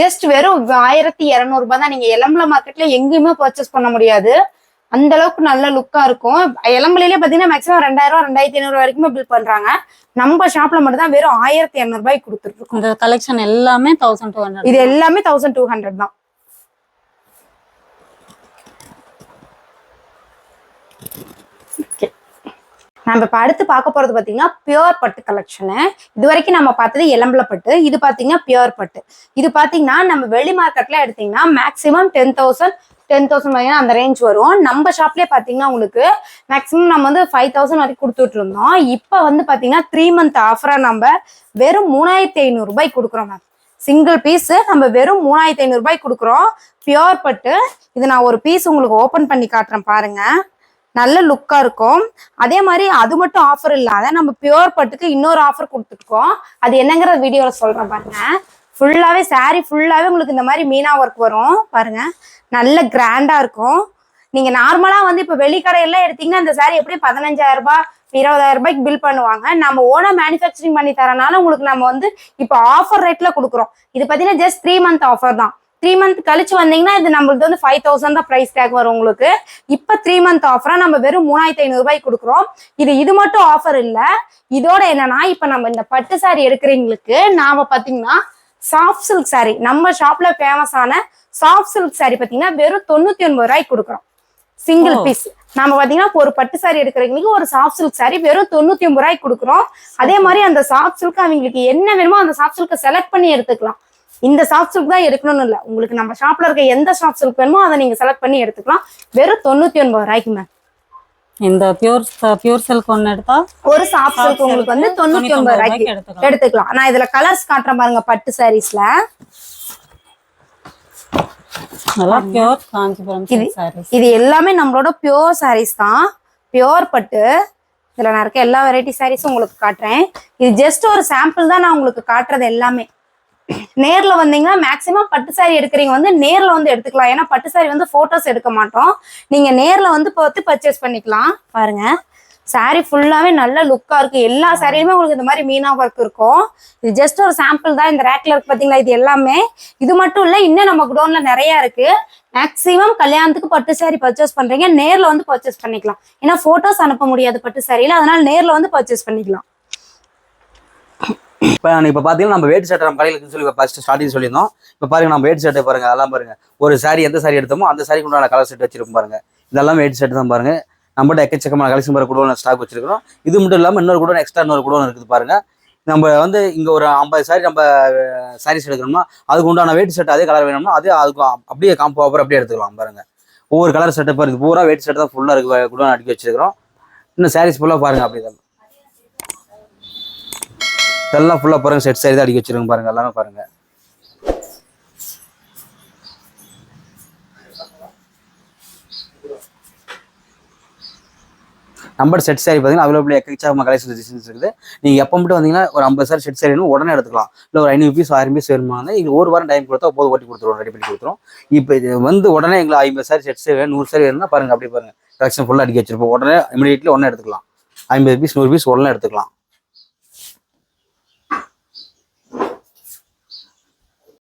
ஜஸ்ட் வெறும் ஆயிரத்தி இரநூறுபா தான். நீங்க எலம்பல மார்க்கெட்ல எங்கேயுமே பர்ச்சேஸ் பண்ண முடியாது. அந்த அளவுக்கு நல்ல லுக்கா இருக்கும். எலம்பலையிலே பாத்தீங்கன்னா மேக்ஸிமம் ரெண்டாயிரம் ரெண்டாயிரத்தி ஐநூறு வரைக்குமே பில் பண்றாங்க. நம்ம ஷாப்ல மட்டும் தான் வெறும் ஆயிரத்தி இரநூறுபாய்க்கு கொடுத்துட்டு இருக்கோம் இந்த கலெக்ஷன் எல்லாமே தௌசண்ட் டூ ஹண்ட்ரட் இது எல்லாமே தௌசண்ட் டூ ஹண்ட்ரட் தான். நம்ம இப்போ அடுத்து பார்க்க போறது பாத்தீங்கன்னா பியோர் பட்டு கலெக்ஷனு இது வரைக்கும் நம்ம பார்த்தது எலம்பல பட்டு இது பாத்தீங்கன்னா பியோர் பட்டு. இது பாத்தீங்கன்னா நம்ம வெளி மார்க்கெட்ல எடுத்தீங்கன்னா maximum ten thousand ten thousand வரைக்கும் அந்த ரேஞ்ச் வரும். நம்ம ஷாப்லேயே பார்த்தீங்கன்னா உங்களுக்கு மேக்ஸிமம் நம்ம வந்து ஃபைவ் தௌசண்ட் வரைக்கும் கொடுத்துட்டு இருந்தோம். இப்போ வந்து பார்த்தீங்கன்னா த்ரீ மந்த் ஆஃபராக நம்ம வெறும் மூணாயிரத்தி ஐநூறுரூபாய் கொடுக்குறோம் மேம் சிங்கிள் பீஸு நம்ம வெறும் மூணாயிரத்தி ஐநூறுரூபாய் கொடுக்குறோம். பியோர் பட்டு. இது நான் ஒரு பீஸ் உங்களுக்கு ஓப்பன் பண்ணி காட்டுறேன் பாருங்க. நல்ல லுக்காக இருக்கும். அதே மாதிரி அது மட்டும் ஆஃபர் இல்லாத நம்ம பியோர் பட்டுக்கு இன்னொரு ஆஃபர் கொடுத்துருக்கோம். அது என்னங்கிற வீடியோவில் சொல்கிறேன் பாருங்க. ஃபுல்லாகவே சாரீ ஃபுல்லாகவே உங்களுக்கு இந்த மாதிரி மீனா ஒர்க் வரும். பாருங்க. நல்ல கிராண்டாக இருக்கும். நீங்க நார்மலா வந்து இப்ப வெளிக்கடையெல்லாம் எடுத்தீங்கன்னா இந்த சாரீ எப்படி பதினஞ்சாயிரம் ரூபாய் இருபதாயிரம் ரூபாய்க்கு பில் பண்ணுவாங்க. நம்ம ஓனா மேனுஃபேக்சரிங் பண்ணி தரனால உங்களுக்கு நம்ம வந்து இப்போ ஆஃபர் ரேட்ல கொடுக்குறோம். இது பாத்தீங்கன்னா ஜஸ்ட் த்ரீ மந்த் ஆஃபர் தான். த்ரீ மந்த் கழிச்சு வந்தீங்கன்னா இது நம்மளுக்கு வந்து ஃபைவ் தௌசண்ட் தான் ப்ரைஸ் டேக் வரும் உங்களுக்கு. இப்போ த்ரீ மந்த் ஆஃபரா நம்ம வெறும் மூணாயிரத்தி ஐநூறு ரூபாய்க்கு கொடுக்குறோம். இது இது மட்டும் ஆஃபர் இல்லை. இதோட என்னன்னா இப்போ நம்ம இந்த பட்டு சாரி எடுக்கிறவங்களுக்கு நாம பார்த்தீங்கன்னா சாஃப்ட் சில்க் saree. நம்ம ஷாப்ல ஃபேமஸான சாஃப்ட் சில்க் saree பாத்தீங்கன்னா வெறும் தொண்ணூத்தி ஒன்பது ரூபாய்க்கு கொடுக்குறோம். சிங்கிள். பீஸ் நம்ம பாத்தீங்கன்னா ஒரு பட்டு saree எடுக்கிறவங்களுக்கு ஒரு சாஃப்ட் சில்க் saree வெறும் தொண்ணூத்தி ஒன்பது ரூபாய்க்கு கொடுக்குறோம். அதே மாதிரி அந்த சாஃப்ட் சில்க் அவங்களுக்கு என்ன வேணுமோ அந்த சாஃப்ட் சில்கை செலக்ட் பண்ணி எடுத்துக்கலாம். இந்த சாஃப்ட் சில்க் தான் எடுக்கணும்னு இல்லை. உங்களுக்கு நம்ம ஷாப்ல இருக்க எந்த சாஃப்ட் சில்க் வேணுமோ அதை நீங்க செலக்ட் பண்ணி எடுத்துக்கலாம். வெறும் தொண்ணூத்தி ஒன்பது ரூபாய்க்கு மேம் இந்த பியூர் பியூர் சில்க் ஒன்று எடுத்தா ஒரு சாஃப்ட் சில்க் உங்களுக்கு வந்து தொண்ணூத்தி ஒன்பது ரூபாய்க்கு எடுத்துக்கலாம். நான் இதுல கலர்ஸ் காட்டுறேன் பாருங்க பட்டு சாரீஸ்ல இது எல்லாமே நம்மளோட பியோர் சாரீஸ் தான். பியோர் பட்டு. இதுல நான் இருக்க எல்லா வெரைட்டி சாரீஸும் உங்களுக்கு காட்டுறேன். இது ஜஸ்ட் ஒரு சாம்பிள் தான் நான் உங்களுக்கு காட்டுறது எல்லாமே. நேர்ல வந்தீங்கன்னா மேக்ஸிமம் பட்டு சாரி எடுக்கிறீங்க வந்து நேர்ல வந்து எடுத்துக்கலாம். ஏன்னா பட்டு சாரி வந்து போட்டோஸ் எடுக்க மாட்டோம். நீங்க நேர்ல வந்து பார்த்து பர்ச்சேஸ் பண்ணிக்கலாம். பாருங்க. சாரி ஃபுல்லாவே நல்ல லுக்கா இருக்கு. எல்லா சாரியுமே உங்களுக்கு இந்த மாதிரி மீனா ஒர்க் இருக்கும். இது ஜஸ்ட் ஒரு சாம்பிள் தான். இந்த ரேக்ல இருக்கு பாத்தீங்களா? இது எல்லாமே. இது மட்டும் இல்ல இன்னும் நம்ம குடோன்ல நிறைய இருக்கு. மேக்ஸிமம் கல்யாணத்துக்கு பட்டு சாரி பர்ச்சேஸ் பண்றீங்க. நேர்ல வந்து பர்ச்சேஸ் பண்ணிக்கலாம். ஏன்னா போட்டோஸ் அனுப்ப முடியாது பட்டு சாரியில அதனால நேர்ல வந்து பர்ச்சேஸ் பண்ணிக்கலாம். இப்போ இப்போ பார்த்தீங்கன்னா நம்ம வேட்டு சட்டை நம்ம கடையில் இருக்குன்னு சொல்லி ஃபர்ஸ்ட் ஸ்டார்டிங் சொல்லியிருந்தோம். இப்போ பாருங்க நம்ம வேட்டு சட்டை பாருங்க அதெல்லாம் பாருங்க. ஒரு சாரி எந்த சாரி எடுத்தோமோ அந்த சாரிக்கு உண்டான கலர் செட் வச்சிருக்கோம் பாருங்க. இதெல்லாம் வேட்டு சட்டை தான் பாருங்க. நம்மகிட்ட எக்கச்சக்கமான கலெக்ஷன் பாரு குடோன் ஸ்டாக் வச்சிருக்கிறோம். இது மட்டும் இல்லாமல் இன்னொரு குடோன் எக்ஸ்ட்ரா இன்னொரு குடோன் இருக்குது பாருங்க. நம்ம வந்து இங்கே ஒரு ஐம்பது சாரி நம்ம சாரீஸ் எடுக்கணும்னா அதுக்கு உண்டான வேட்டு செட் அதே கலர் வேணும்னா அதே அதுக்கு அப்படியே காம்போ அப்புறம் அப்படியே எடுத்துக்கலாம் பாருங்க. ஒவ்வொரு கலர் செட்டை பாருங்க பூரா வேட்டு செட் தான் ஃபுல்லாக இருக்குது குடோன் அடுக்கி வச்சிருக்கிறோம். இன்னும் சாரீஸ் ஃபுல்லாக பாருங்க அப்படி எல்லாம் ஃபுல்லாக பாருங்க செட் சைடு தான் அடிக்க வச்சிருங்க பாருங்க எல்லாமே பாருங்க. நம்பர் செட் சாரி பார்த்தீங்கன்னா அவைலபிள் எக்கச்சக்கமாக கலெக்ஷன் டிசைன்ஸ் இருக்குது. நீங்கள் எப்போ மட்டும் வந்தீங்கன்னா ஒரு ஐம்பது சார் செட் சாரினு உடனே எடுத்துக்கலாம். இல்லை ஒரு ஐநூறு பீஸ் ஆயிரம் பீஸ் வேணுமாங்க இது ஒரு வாரம் டைம் கொடுத்தா போது ஓட்டி கொடுத்துருவோம் ரெடி பண்ணி கொடுத்துரும் இப்போ இது வந்து உடனே எங்களுக்கு ஐம்பது சாரி செட் சாரி நூறு சாரி வேணும்னா பாருங்கள் அப்படி பாருங்கள் கலெக்ஷன் ஃபுல்லாக அடிக்க வச்சிருப்போம். உடனே இமீடியட்லி உடனே எடுத்துக்கலாம். ஐம்பது பீஸ் நூறு பீஸ் உடனே எடுத்துக்கலாம்.